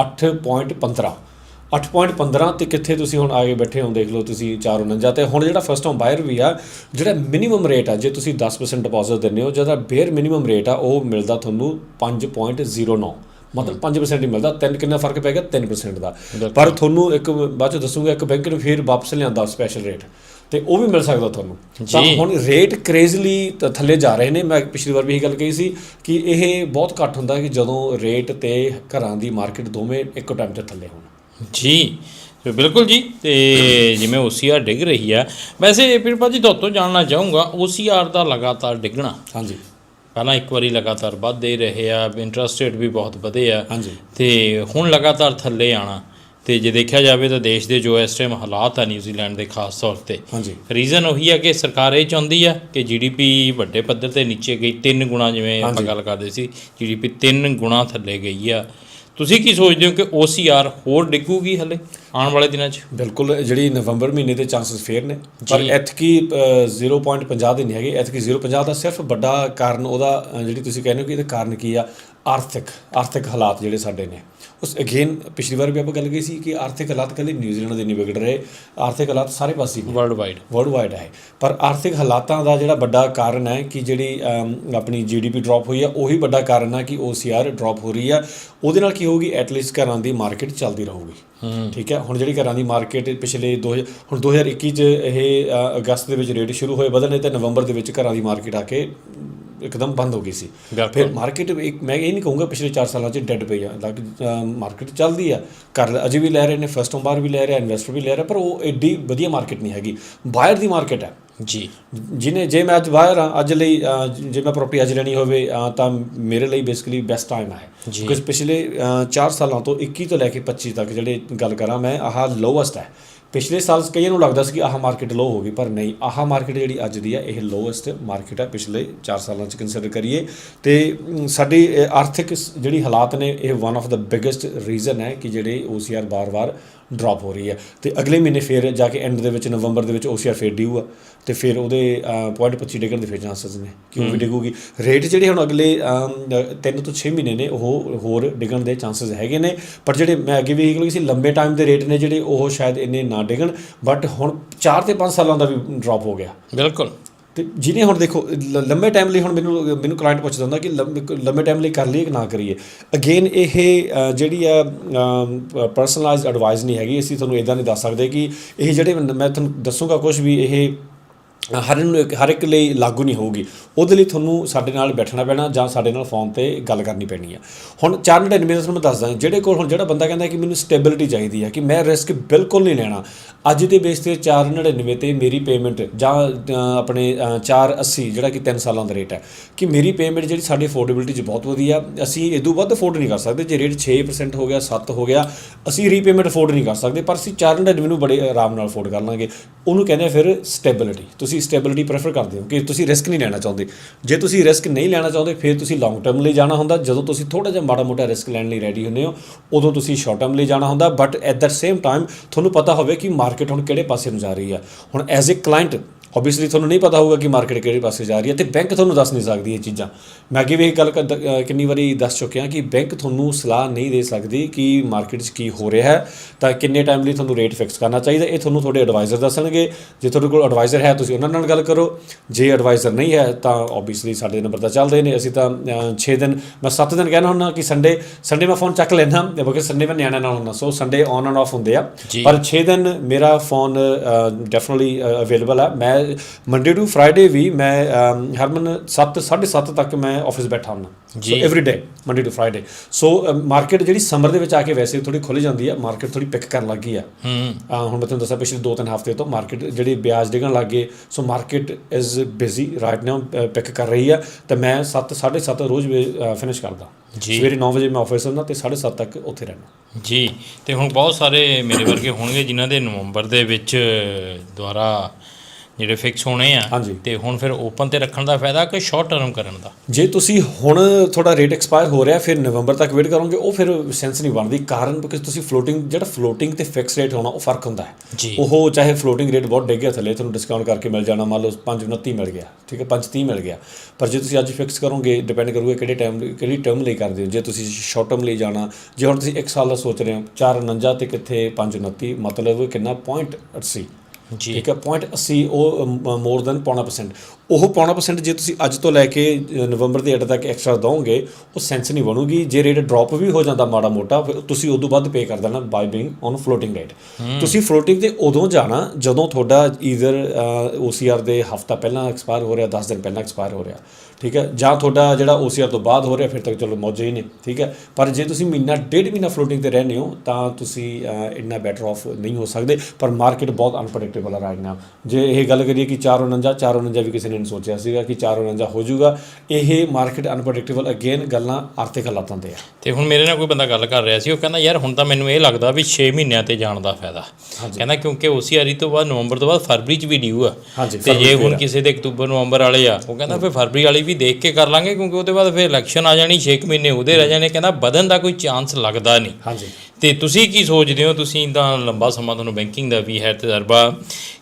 Speaker 2: 8.15 8.15 ਤੇ ਕਿੱਥੇ ਤੁਸੀਂ ਹੁਣ ਆਗੇ ਬੈਠੇ ਹੋ ਦੇਖ ਲਓ ਤੁਸੀਂ 449 ਤੇ ਹੁਣ ਜਿਹੜਾ ਫਰਸਟ ਹੋਮ ਬਾਇਰ ਵੀ ਆ ਜਿਹੜਾ ਮਿਨੀਮਮ ਰੇਟ ਆ ਜੇ ਤੁਸੀਂ 10% ਡਿਪੋਜ਼ਿਟ ਦਿੰਦੇ ਹੋ ਜਿਹੜਾ ਬੇਅਰ ਮਿਨੀਮਮ ਰੇਟ ਆ ਉਹ ਮਿਲਦਾ ਤੁਹਾਨੂੰ 5.09 ਮਤਲਬ 5% ਹੀ ਮਿਲਦਾ ਤਿੰਨ ਕਿੰਨਾ ਫ਼ਰਕ ਪੈ ਗਿਆ? 3% ਦਾ। ਪਰ ਤੁਹਾਨੂੰ ਇੱਕ ਬਾਅਦ ਚ ਦੱਸੂਗਾ ਇੱਕ ਬੈਂਕ ਨੇ ਫਿਰ ਵਾਪਸ ਲਿਆਂਦਾ ਸਪੈਸ਼ਲ ਰੇਟ ਤੇ ਉਹ ਵੀ ਮਿਲ ਸਕਦਾ ਤੁਹਾਨੂੰ। ਤਾਂ। ਹੁਣ ਰੇਟ ਕ੍ਰੇਜ਼ਲੀ ਥੱਲੇ ਜਾ ਰਹੇ ਨੇ। ਮੈਂ ਪਿਛਲੀ ਵਾਰ ਵੀ ਇਹ ਗੱਲ ਕਹੀ ਸੀ ਕਿ ਇਹ ਬਹੁਤ ਘੱਟ ਹੁੰਦਾ ਕਿ ਜਦੋਂ ਰੇਟ ਤੇ ਘਰਾਂ ਦੀ ਮਾਰਕੀਟ ਦੋਵੇਂ ਇੱਕੋ ਟਾਈਮ ਤੇ ਥੱਲੇ ਹੋਣ।
Speaker 1: ਜੀ। ਬਿਲਕੁਲ ਜੀ। ਤੇ ਜਿਵੇਂ OCR ਡਿੱਗ ਰਹੀ ਆ ਵੈਸੇ ਪੀਰਪਾ ਜੀ ਤੁਹਾਡੇ ਤੋਂ ਜਾਣਨਾ ਚਾਹੂੰਗਾ OCR ਦਾ ਲਗਾਤਾਰ ਡਿੱਗਣਾ।
Speaker 2: ਹਾਂਜੀ।
Speaker 1: ਪਹਿਲਾਂ ਇੱਕ ਵਾਰੀ ਲਗਾਤਾਰ ਵੱਧਦੇ ਰਹੇ ਆ ਇੰਟਰਸਟ ਰੇਟ ਵੀ ਬਹੁਤ ਵਧੇ ਆ।
Speaker 2: ਹਾਂਜੀ।
Speaker 1: ਤੇ ਹੁਣ ਲਗਾਤਾਰ ਥੱਲੇ ਆਣਾ ਤੇ ਜੇ ਦੇਖਿਆ ਜਾਵੇ ਤਾਂ ਦੇਸ਼ ਦੇ ਜੋ ਇਸ ਟਾਈਮ ਹਾਲਾਤ ਆ ਨਿਊਜ਼ੀਲੈਂਡ ਦੇ ਖਾਸ ਤੌਰ ਤੇ
Speaker 2: ਹਾਂਜੀ।
Speaker 1: ਰੀਜ਼ਨ ਉਹੀ ਆ ਕਿ ਸਰਕਾਰ ਇਹ ਚਾਹੁੰਦੀ ਆ ਕਿ ਜੀਡੀਪੀ ਵੱਡੇ ਪੱਧਰ ਤੇ ਨੀਚੇ ਗਈ 3 ਗੁਣਾ ਜਿਵੇਂ ਆਪਾਂ ਗੱਲ ਕਰਦੇ ਸੀ ਜੀਡੀਪੀ 3 ਗੁਣਾ ਥੱਲੇ ਗਈ ਆ। ਤੁਸੀਂ ਕੀ ਸੋਚਦੇ ਹੋ ਕਿ OCR ਹੋਰ ਡਿੱਗੂਗੀ ਹਲੇ ਆਉਣ ਵਾਲੇ ਦਿਨਾਂ 'ਚ?
Speaker 2: ਬਿਲਕੁਲ ਜਿਹੜੀ ਨਵੰਬਰ ਮਹੀਨੇ ਦੇ ਚਾਂਸਸ ਫੇਰ ਨੇ। ਪਰ ਐਤਕੀ ਅ, 0.50 ਦੇ ਨਹੀਂ ਹੈਗੇ। ਐਤਕੀ 0.50 ਦਾ ਸਿਰਫ ਵੱਡਾ ਕਾਰਨ ਉਹਦਾ ਜਿਹੜੀ ਤੁਸੀਂ ਕਹਿੰਦੇ ਹੋ ਕਿ ਇਹਦਾ ਕਾਰਨ ਕੀ ਆ? ਆਰਥਿਕ ਆਰਥਿਕ ਹਾਲਾਤ ਜਿਹੜੇ ਸਾਡੇ ਨੇ। ਉਸ ਅਗੇਨ ਪਿਛਲੀ ਵਾਰ ਵੀ ਆਪਾਂ ਗੱਲ ਕੀਤੀ ਸੀ ਕਿ ਆਰਥਿਕ ਹਾਲਾਤ ਕੱਲੇ ਨਿਊਜ਼ੀਲੈਂਡ ਦੇ ਨਹੀਂ ਵਿਗੜ ਰਹੇ। ਆਰਥਿਕ ਹਾਲਾਤ ਸਾਰੇ ਪਾਸੇ
Speaker 1: ਵਰਲਡ ਵਾਈਡ
Speaker 2: ਵਰਲਡ ਵਾਈਡ ਹੈ। ਪਰ ਆਰਥਿਕ ਹਾਲਾਤਾਂ ਦਾ ਜਿਹੜਾ ਵੱਡਾ ਕਾਰਨ ਹੈ ਕਿ ਜਿਹੜੀ ਆਪਣੀ ਜੀਡੀਪੀ ਡ੍ਰੌਪ ਹੋਈ ਹੈ ਉਹੀ ਵੱਡਾ ਕਾਰਨ ਹੈ ਕਿ OCR ਡ੍ਰੌਪ ਹੋ ਰਹੀ ਹੈ। ਉਹਦੇ ਨਾਲ ਕੀ ਹੋਊਗੀ? ਐਟਲੀਸਟ ਘਰਾਂ ਦੀ ਮਾਰਕੀਟ ਚੱਲਦੀ ਰਹੂਗੀ। ਠੀਕ ਹੈ? ਹੁਣ ਜਿਹੜੀ ਘਰਾਂ ਦੀ ਮਾਰਕੀਟ ਪਿਛਲੇ 2000 ਹੁਣ 2021 ਚ ਇਹ ਅਗਸਤ ਦੇ ਵਿੱਚ ਰੇਟ ਸ਼ੁਰੂ ਹੋਏ ਵਧਣੇ ਤੇ ਨਵੰਬਰ ਦੇ ਵਿੱਚ ਘਰਾਂ ਦੀ ਮਾਰਕੀਟ ਆ ਕੇ ਇੱਕਦਮ ਬੰਦ ਹੋ ਗਈ ਸੀ। ਫਿਰ ਮਾਰਕੀਟ ਇੱਕ ਮੈਂ ਇਹ ਨਹੀਂ ਕਹੂੰਗਾ ਪਿਛਲੇ 4 ਸਾਲਾਂ 'ਚ ਡੈਡ ਪਈ ਆ। ਲੱਗ ਮਾਰਕੀਟ ਚੱਲਦੀ ਆ। ਕਰ ਅਜੇ ਵੀ ਲੈ ਰਹੇ ਨੇ ਫਸਟ ਹੋਮ ਬਾਹਰ ਵੀ ਲੈ ਰਿਹਾ ਇਨਵੈਸਟਰ ਵੀ ਲੈ ਰਿਹਾ ਪਰ ਉਹ ਐਡੀ ਵਧੀਆ ਮਾਰਕੀਟ ਨਹੀਂ ਹੈਗੀ। ਬਾਹਰ ਦੀ ਮਾਰਕੀਟ ਹੈ
Speaker 1: ਜੀ।
Speaker 2: ਜਿਹਨੇ ਜੇ ਮੈਂ ਅੱਜ ਬਾਹਰ ਹਾਂ ਅੱਜ ਲਈ ਜੇ ਮੈਂ ਪ੍ਰਾਪਰਟੀ ਅੱਜ ਲੈਣੀ ਹੋਵੇ ਤਾਂ ਮੇਰੇ ਲਈ ਬੇਸਿਕਲੀ ਬੈਸਟ ਟਾਈਮ ਹੈ। ਕਿਉਂਕਿ ਪਿਛਲੇ 4 ਸਾਲਾਂ ਤੋਂ 21 ਤੋਂ ਲੈ ਕੇ 25 ਤੱਕ ਜਿਹੜੇ ਗੱਲ ਕਰਾਂ ਮੈਂ ਆਹ ਲੋਐਸਟ ਹੈ ਪਿਛਲੇ ਸਾਲ ਕਈਆਂ ਨੂੰ ਲੱਗਦਾ ਸੀ ਕਿ ਆਹ ਮਾਰਕੀਟ ਲੋ ਹੋ ਗਈ ਪਰ ਨਹੀਂ ਆਹ ਮਾਰਕੀਟ ਜਿਹੜੀ ਅੱਜ ਦੀ ਹੈ ਇਹ ਲੋਐਸਟ ਮਾਰਕੀਟ ਹੈ ਪਿਛਲੇ 4 ਸਾਲਾਂ ਚ ਕੰਸੀਡਰ ਕਰੀਏ। ਤੇ ਅਮ, ਸਾਡੀ ਆਰਥਿਕ ਜਿਹੜੀ ਹਾਲਾਤ ਨੇ ਇਹ one of the biggest reason ਹੈ ਕਿ ਜਿਹੜੇ OCR ਬਾਰ-ਬਾਰ ਡ੍ਰੌਪ ਹੋ ਰਹੀ ਹੈ। ਤੇ ਅਗਲੇ ਮਹੀਨੇ ਫਿਰ ਜਾ ਕੇ ਐਂਡ ਦੇ ਵਿੱਚ ਨਵੰਬਰ ਦੇ ਵਿੱਚ OCR ਫੇਰ ਡਿਊ ਆ। ਤੇ ਫਿਰ ਉਹਦੇ ਪੁਆਇੰਟ 25 ਡਿਗਣ ਦੇ ਫਿਰ ਚਾਂਸਸ ਨੇ। ਕਿ ਉਹ ਵੀ ਡਿੱਗੂਗੀ? ਰੇਟ ਜਿਹੜੇ ਹੁਣ ਅਗਲੇ 3 ਤੋਂ 6 ਮਹੀਨੇ ਨੇ ਉਹ ਹੋਰ ਡਿੱਗਣ ਦੇ ਚਾਂਸਸ ਹੈਗੇ ਨੇ। ਪਰ ਜਿਹੜੇ ਮੈਂ ਅੱਗੇ ਵੀ ਇਹ ਗੱਲ ਸੀ ਲੰਬੇ ਟਾਈਮ ਦੇ ਰੇਟ ਨੇ ਜਿਹੜੇ ਉਹ ਸ਼ਾਇਦ ਇੰਨੇ ਨਾ ਡਿੱਗਣ। ਬਟ ਹੁਣ 4 ਤੇ 5 ਸਾਲਾਂ ਦਾ ਵੀ ਡ੍ਰੌਪ ਹੋ ਗਿਆ। ਬਿਲਕੁਲ। ਤੇ ਜਿਹਨੇ ਹੁਣ ਦੇਖੋ, ਲ- ਲੰਬੇ ਟਾਈਮ ਲਈ ਹੁਣ ਮੈਨੂੰ ਮੈਨੂੰ ਕਲਾਇੰਟ ਪੁੱਛਦਾ ਹੁੰਦਾ ਕਿ ਲੰਬੇ ਲੰਬੇ ਟਾਈਮ ਲਈ ਕਰ ਲਈਏ ਕਿ ਨਾ ਕਰੀਏ। ਅਗੇਨ ਇਹ ਜਿਹੜੀ ਆ ਪਰਸਨਲਾਈਜ਼ਡ ਐਡਵਾਈਸ ਨਹੀਂ ਹੈਗੀ। ਅਸੀਂ ਤੁਹਾਨੂੰ ਇਦਾਂ ਨਹੀਂ ਦੱਸ ਸਕਦੇ ਕਿ ਇਹ ਜਿਹੜੇ, ਮੈਂ ਤੁਹਾਨੂੰ ਦੱਸੂਗਾ ਕੁਝ ਵੀ, ਇਹ ਹਰ ਨੂੰ ਹਰ ਇੱਕ ਲਈ ਲਾਗੂ ਨਹੀਂ ਹੋਊਗੀ। ਉਹਦੇ ਲਈ ਤੁਹਾਨੂੰ ਸਾਡੇ ਨਾਲ ਬੈਠਣਾ ਪੈਣਾ ਜਾਂ ਸਾਡੇ ਨਾਲ ਫੋਨ ਤੇ ਗੱਲ ਕਰਨੀ ਪੈਣੀ ਆ। ਹੁਣ 499 ਦਾ ਤੁਹਾਨੂੰ ਦੱਸਦਾ ਜਿਹੜੇ ਕੋਲ ਹੁਣ ਜਿਹੜਾ ਬੰਦਾ ਕਹਿੰਦਾ ਕਿ ਮੈਨੂੰ ਸਟੇਬਿਲਿਟੀ ਚਾਹੀਦੀ ਹੈ ਕਿ ਮੈਂ ਰਿਸਕ ਬਿਲਕੁਲ ਨਹੀਂ ਲੈਣਾ। ਅੱਜ ਦੇ ਬੇਸ ਤੇ 499 ਤੇ ਮੇਰੀ ਪੇਮੈਂਟ ਜਾਂ ਆਪਣੇ ਅ, 480 ਜਿਹੜਾ ਕਿ 3 ਸਾਲਾਂ ਦਾ ਰੇਟ ਹੈ ਕਿ ਮੇਰੀ ਪੇਮੈਂਟ ਜਿਹੜੀ ਸਾਡੀ ਅਫੋਰਡੇਬਿਲਟੀ 'ਚ ਬਹੁਤ ਵਧੀਆ ਅਸੀਂ ਇਹ ਤੋਂ ਵੱਧ ਅਫੋਰਡ ਨਹੀਂ ਕਰ ਸਕਦੇ। ਜੇ ਰੇਟ 6% ਹੋ ਗਿਆ 7 ਹੋ ਗਿਆ ਅਸੀਂ ਰੀਪੇਮੈਂਟ ਅਫੋਰਡ ਨਹੀਂ ਕਰ ਸਕਦੇ ਪਰ ਅਸੀਂ 499 ਨੂੰ ਬੜੇ ਆਰਾਮ ਨਾਲ ਅਫੋਰਡ ਕਰ ਲਾਂਗੇ। ਉਹਨੂੰ ਕਹਿੰਦੇ ਆ ਫਿਰ ਸਟੇਬਿਲਿਟੀ ਤੁਸੀਂ ਸਟੇਬਿਲਿਟੀ ਪ੍ਰੈਫਰ ਕਰਦੇ ਹੋ, ਕਿ ਤੁਸੀਂ ਰਿਸਕ ਨਹੀਂ ਲੈਣਾ ਚਾਹੁੰਦੇ। ਜੇ ਤੁਸੀਂ ਰਿਸਕ ਨਹੀਂ ਲੈਣਾ ਚਾਹੁੰਦੇ, ਫਿਰ ਤੁਸੀਂ ਲੌਂਗ ਟਰਮ ਲਈ ਜਾਣਾ ਹੁੰਦਾ। ਜਦੋਂ ਤੁਸੀਂ ਥੋੜਾ ਜਿਹਾ ਮਾੜਾ ਮੋਟਾ ਰਿਸਕ ਲੈਣ ਲਈ ਰੈਡੀ ਹੁੰਦੇ ਹੋ, ਉਦੋਂ ਤੁਸੀਂ ਸ਼ਾਰਟ ਟਰਮ ਲਈ ਜਾਣਾ ਹੁੰਦਾ। But at that same time ਤੁਹਾਨੂੰ ਪਤਾ ਹੋਵੇ ਕਿ ਮਾਰਕੀਟ ਹੁਣ ਕਿਹੜੇ ਪਾਸੇ ਨੂੰ ਜਾ ਰਹੀ ਹੈ। ਹੁਣ ਐਜ਼ ਅ ਕਲਾਇੰਟ ਆਬਵੀਅਸਲੀ ਤੁਹਾਨੂੰ ਨਹੀਂ ਪਤਾ ਹੋਊਗਾ ਕਿ ਮਾਰਕੀਟ ਕਿਹੜੇ ਪਾਸੇ ਜਾ ਰਹੀ ਹੈ ਤੇ ਬੈਂਕ ਤੁਹਾਨੂੰ ਦੱਸ ਨਹੀਂ ਸਕਦੀ ਇਹ ਚੀਜ਼ਾਂ। ਮੈਂ ਅੱਗੇ ਵੀ ਇਹ ਗੱਲ ਕਿੰਨੀ ਵਾਰੀ ਦੱਸ ਚੁੱਕਿਆ ਕਿ ਬੈਂਕ ਤੁਹਾਨੂੰ ਸਲਾਹ ਨਹੀਂ ਦੇ ਸਕਦੀ ਕਿ ਮਾਰਕੀਟ 'ਚ ਕੀ ਹੋ ਰਿਹਾ ਹੈ ਤਾਂ ਕਿੰਨੇ ਟਾਈਮ ਲਈ ਤੁਹਾਨੂੰ ਰੇਟ ਫਿਕਸ ਕਰਨਾ ਚਾਹੀਦਾ ਇਹ ਤੁਹਾਨੂੰ ਤੁਹਾਡੇ ਐਡਵਾਈਜ਼ਰ ਦੱਸਣਗੇ। ਜੇ ਤੁਹਾਡੇ ਕੋਲ ਐਡਵਾਈਜ਼ਰ ਹੈ ਤੁਸੀਂ ਉਹਨਾਂ ਨਾਲ ਗੱਲ ਕਰੋ। ਜੇ ਐਡਵਾਈਜ਼ਰ ਨਹੀਂ ਹੈ ਤਾਂ ਆਬਵੀਅਸਲੀ ਸਾਡੇ ਨੰਬਰ ਤਾਂ ਚੱਲਦੇ ਨੇ। ਅਸੀਂ ਤਾਂ 6 ਦਿਨ ਮੈਂ 7 ਦਿਨ ਕਹਿਣਾ ਹੁੰਦਾ ਕਿ ਸੰਡੇ ਸੰਡੇ ਮੈਂ ਫੋਨ ਚੱਕ ਲੈਣਾ ਕਿਉਂਕਿ ਸੰਡੇ ਮੈਂ ਨਿਆਣਿਆਂ ਨਾਲ ਹੁੰਦਾ so Sunday on and off ਹੁੰਦੇ ਆ। ਪਰ 6 ਦਿਨ ਮੇਰਾ ਫੋਨ ਡੈਫੀਨਿਟਲੀ ਅਵੇਲੇਬਲ ਹੈ ਮੈਂ ਮੰਡੇ ਟੂ ਫਰਾਈਡੇ ਵੀ ਮੈਂ ਹਰਮਨ 7 7:30 ਤੱਕ ਮੈਂ ਆਫਿਸ ਬੈਠਾ ਹੁੰਦਾ।
Speaker 1: ਜੀ।
Speaker 2: So every day Monday to Friday so market ਜਿਹੜੀ ਸਮਰ ਦੇ ਵਿੱਚ ਆ ਕੇ ਵੈਸੇ ਥੋੜੀ ਖੁੱਲ ਜਾਂਦੀ ਆ ਮਾਰਕੀਟ ਥੋੜੀ ਪਿਕ ਕਰਨ ਲੱਗੀ ਆ। ਹੁਣ ਮੈਂ ਤੁਹਾਨੂੰ ਦੱਸਿਆ ਪਿਛਲੇ 2-3 ਹਫ਼ਤੇ ਤੋਂ ਮਾਰਕੀਟ ਜਿਹੜੀ ਵਿਆਜ ਡਿੱਗਣ ਲੱਗ ਗਏ so market is busy right now pick ਕਰ ਰਹੀ ਆ। ਤੇ ਮੈਂ 7 7:30 ਰੋਜ਼ ਫਿਨਿਸ਼ ਕਰਦਾ।
Speaker 1: ਜੀ।
Speaker 2: ਸਵੇਰੇ 9 ਵਜੇ ਮੈਂ ਆਫਿਸ ਹੁੰਦਾ ਤੇ 7:30 ਤੱਕ ਉੱਥੇ ਰਹਿਣਾ
Speaker 1: ਜੀ। ਤੇ ਹੁਣ ਬਹੁਤ ਸਾਰੇ ਮੇਰੇ ਵਰਗੇ ਹੋਣਗੇ ਜਿਨ੍ਹਾਂ ਦੇ ਨਵੰਬਰ ਦੇ ਵਿੱਚ ਦੁਆਰਾ ਜਿਹੜੇ ਫਿਕਸ ਹੋਣੇ ਆ
Speaker 2: ਹਾਂਜੀ।
Speaker 1: ਤੇ ਹੁਣ ਫਿਰ ਓਪਨ ਤੇ ਰੱਖਣ ਦਾ ਫਾਇਦਾ ਕਿ ਸ਼ਾਰਟ ਟਰਮ ਕਰਨ ਦਾ?
Speaker 2: ਜੇ ਤੁਸੀਂ ਹੁਣ ਤੁਹਾਡਾ ਰੇਟ ਐਕਸਪਾਇਰ ਹੋ ਰਿਹਾ ਫਿਰ ਨਵੰਬਰ ਤੱਕ ਵੇਟ ਕਰੋਗੇ ਉਹ ਫਿਰ ਸੈਂਸ ਨਹੀਂ ਬਣਦੀ। ਕਾਰਨ ਬਿਕਾਜ਼ ਤੁਸੀਂ ਫਲੋਟਿੰਗ ਜਿਹੜਾ ਫਲੋਟਿੰਗ ਤੇ ਫਿਕਸ ਰੇਟ ਹੋਣਾ ਉਹ ਫ਼ਰਕ ਹੁੰਦਾ ਹੈ। ਉਹ ਚਾਹੇ ਫਲੋਟਿੰਗ ਰੇਟ ਬਹੁਤ ਡਿੱਗ ਗਿਆ ਥੱਲੇ ਤੁਹਾਨੂੰ ਡਿਸਕਾਊਂਟ ਕਰਕੇ ਮਿਲ ਜਾਣਾ ਮੰਨ ਲਓ 529 ਮਿਲ ਗਿਆ ਠੀਕ ਹੈ 530 ਮਿਲ ਗਿਆ। ਪਰ ਜੇ ਤੁਸੀਂ ਅੱਜ ਫਿਕਸ ਕਰੋਗੇ ਡਿਪੈਂਡ ਕਰੂਗਾ ਕਿਹੜੇ ਟਾਈਮ ਕਿਹੜੀ ਟਰਮ ਲਈ ਕਰਦੇ ਹੋ। ਜੇ ਤੁਸੀਂ ਸ਼ਾਰਟ ਟਰਮ ਲਈ ਜਾਣਾ ਜੇ ਹੁਣ ਤੁਸੀਂ 1 ਸਾਲ ਦਾ ਸੋਚ ਰਹੇ ਹੋ 449 ਤੇ ਕਿੱਥੇ 529 ਮਤਲਬ ਕਿੰਨਾ? 0.80
Speaker 1: ਜੀ
Speaker 2: ਠੀਕ ਹੈ 0.80 ਉਹ ਮੋਰ ਦੈਨ ਪੌਣਾ percent ਉਹ ਪੌਣਾ percent ਜੇ ਤੁਸੀਂ ਅੱਜ ਤੋਂ ਲੈ ਕੇ ਨਵੰਬਰ ਦੇ ਐਂਡ ਤੱਕ ਐਕਸਟਰਾ ਦੋਗੇ ਉਹ ਸੈਂਸ ਨਹੀਂ ਬਣੂਗੀ। ਜੇ ਰੇਟ ਡ੍ਰੌਪ ਵੀ ਹੋ ਜਾਂਦਾ ਮਾੜਾ ਮੋਟਾ ਫਿਰ ਤੁਸੀਂ ਉਦੋਂ ਵੱਧ ਪੇ ਕਰ ਦੇਣਾ by being on floating rate ਤੁਸੀਂ ਫਲੋਟਿੰਗ ਤੇ ਉਦੋਂ ਜਾਣਾ ਜਦੋਂ ਤੁਹਾਡਾ ਈਜ਼ਰ OCR ਦੇ ਹਫਤਾ ਪਹਿਲਾਂ ਐਕਸਪਾਇਰ ਹੋ ਰਿਹਾ 10 ਦਿਨ ਪਹਿਲਾਂ ਐਕਸਪਾਇਰ ਹੋ ਰਿਹਾ। ਠੀਕ ਹੈ? ਜਾਂ ਤੁਹਾਡਾ ਜਿਹੜਾ OCR ਤੋਂ ਬਾਅਦ ਹੋ ਰਿਹਾ ਫਿਰ ਤੱਕ ਚਲੋ ਮੌਜੇ ਹੀ ਨੇ। ਠੀਕ ਹੈ? ਪਰ ਜੇ ਤੁਸੀਂ ਮਹੀਨਾ ਡੇਢ ਮਹੀਨਾ ਫਲੋਟਿੰਗ ਤੇ ਰਹਿੰਦੇ ਹੋ ਤਾਂ ਤੁਸੀਂ ਇੰਨਾ ਬੈਟਰ ਆਫ ਨਹੀਂ ਹੋ ਸਕਦੇ। ਪਰ ਮਾਰਕੀਟ ਬਹੁਤ ਅਨਪ੍ਰੈਡਿਕਟੇਬਲ ਅਨਪ੍ਰੈਡਿਕਟੇਬਲ ਹੈ ਰਾਈਟ ਨਾਓ ਜੇ ਇਹ ਗੱਲ ਕਰੀਏ ਕਿ 449 449 ਵੀ ਕਿਸੇ ਨੇ ਨਹੀਂ ਸੋਚਿਆ ਸੀਗਾ ਕਿ 449 ਹੋ ਜਾਊਗਾ ਇਹ ਮਾਰਕੀਟ ਅਨਪ੍ਰੈਡਿਕਟੇਬਲ ਅਗੇਨ ਗੱਲਾਂ ਆਰਥਿਕ ਹਾਲਾਤਾਂ ਤੇ ਆ।
Speaker 1: ਤੇ ਹੁਣ ਮੇਰੇ ਨਾਲ ਕੋਈ ਬੰਦਾ ਗੱਲ ਕਰ ਰਿਹਾ ਸੀ ਉਹ ਕਹਿੰਦਾ ਯਾਰ ਹੁਣ ਤਾਂ ਮੈਨੂੰ ਇਹ ਲੱਗਦਾ ਵੀ 6 ਮਹੀਨਿਆਂ ਤੇ ਜਾਣ ਦਾ ਫਾਇਦਾ। ਕਹਿੰਦਾ ਕਿਉਂਕਿ OCRE ਤੋਂ ਬਾਅਦ ਨਵੰਬਰ ਤੋਂ ਬਾਅਦ ਫਰਵਰੀ ਚ ਵੀ ਡਿਊ ਆ। ਤੇ ਜੇ ਹੁਣ ਕਿਸੇ ਦੇ ਅਕਤੂਬਰ ਨਵੰਬਰ ਵਾਲੇ ਆ ਉਹ ਕਹਿੰਦਾ ਫਿਰ ਫਰਵਰੀ ਵਾਲੀ ਵੀ ਦੇਖ ਕੇ ਕਰ ਲਾਂਗੇ ਕਿਉਂਕਿ ਉਹਦੇ ਬਾਅਦ ਫਿਰ ਇਲੈਕਸ਼ਨ ਆ ਜਾਣੀ 6 ਮਹੀਨੇ ਉਹਦੇ ਰਹਿ ਜਾਣੇ। ਕਹਿੰਦਾ ਵਧਣ ਦਾ ਕੋਈ ਚਾਂਸ ਲੱਗਦਾ ਨਹੀਂ।
Speaker 2: ਹਾਂਜੀ।
Speaker 1: ਤੇ ਤੁਸੀਂ ਕੀ ਸੋਚਦੇ ਹੋ? ਤੁਸੀਂ ਤਾਂ ਲੰਬਾ ਸਮਾਂ ਤੁਹਾਨੂੰ ਬੈਂਕਿੰਗ ਦਾ ਵੀ ਹੈ ਤਜਰਬਾ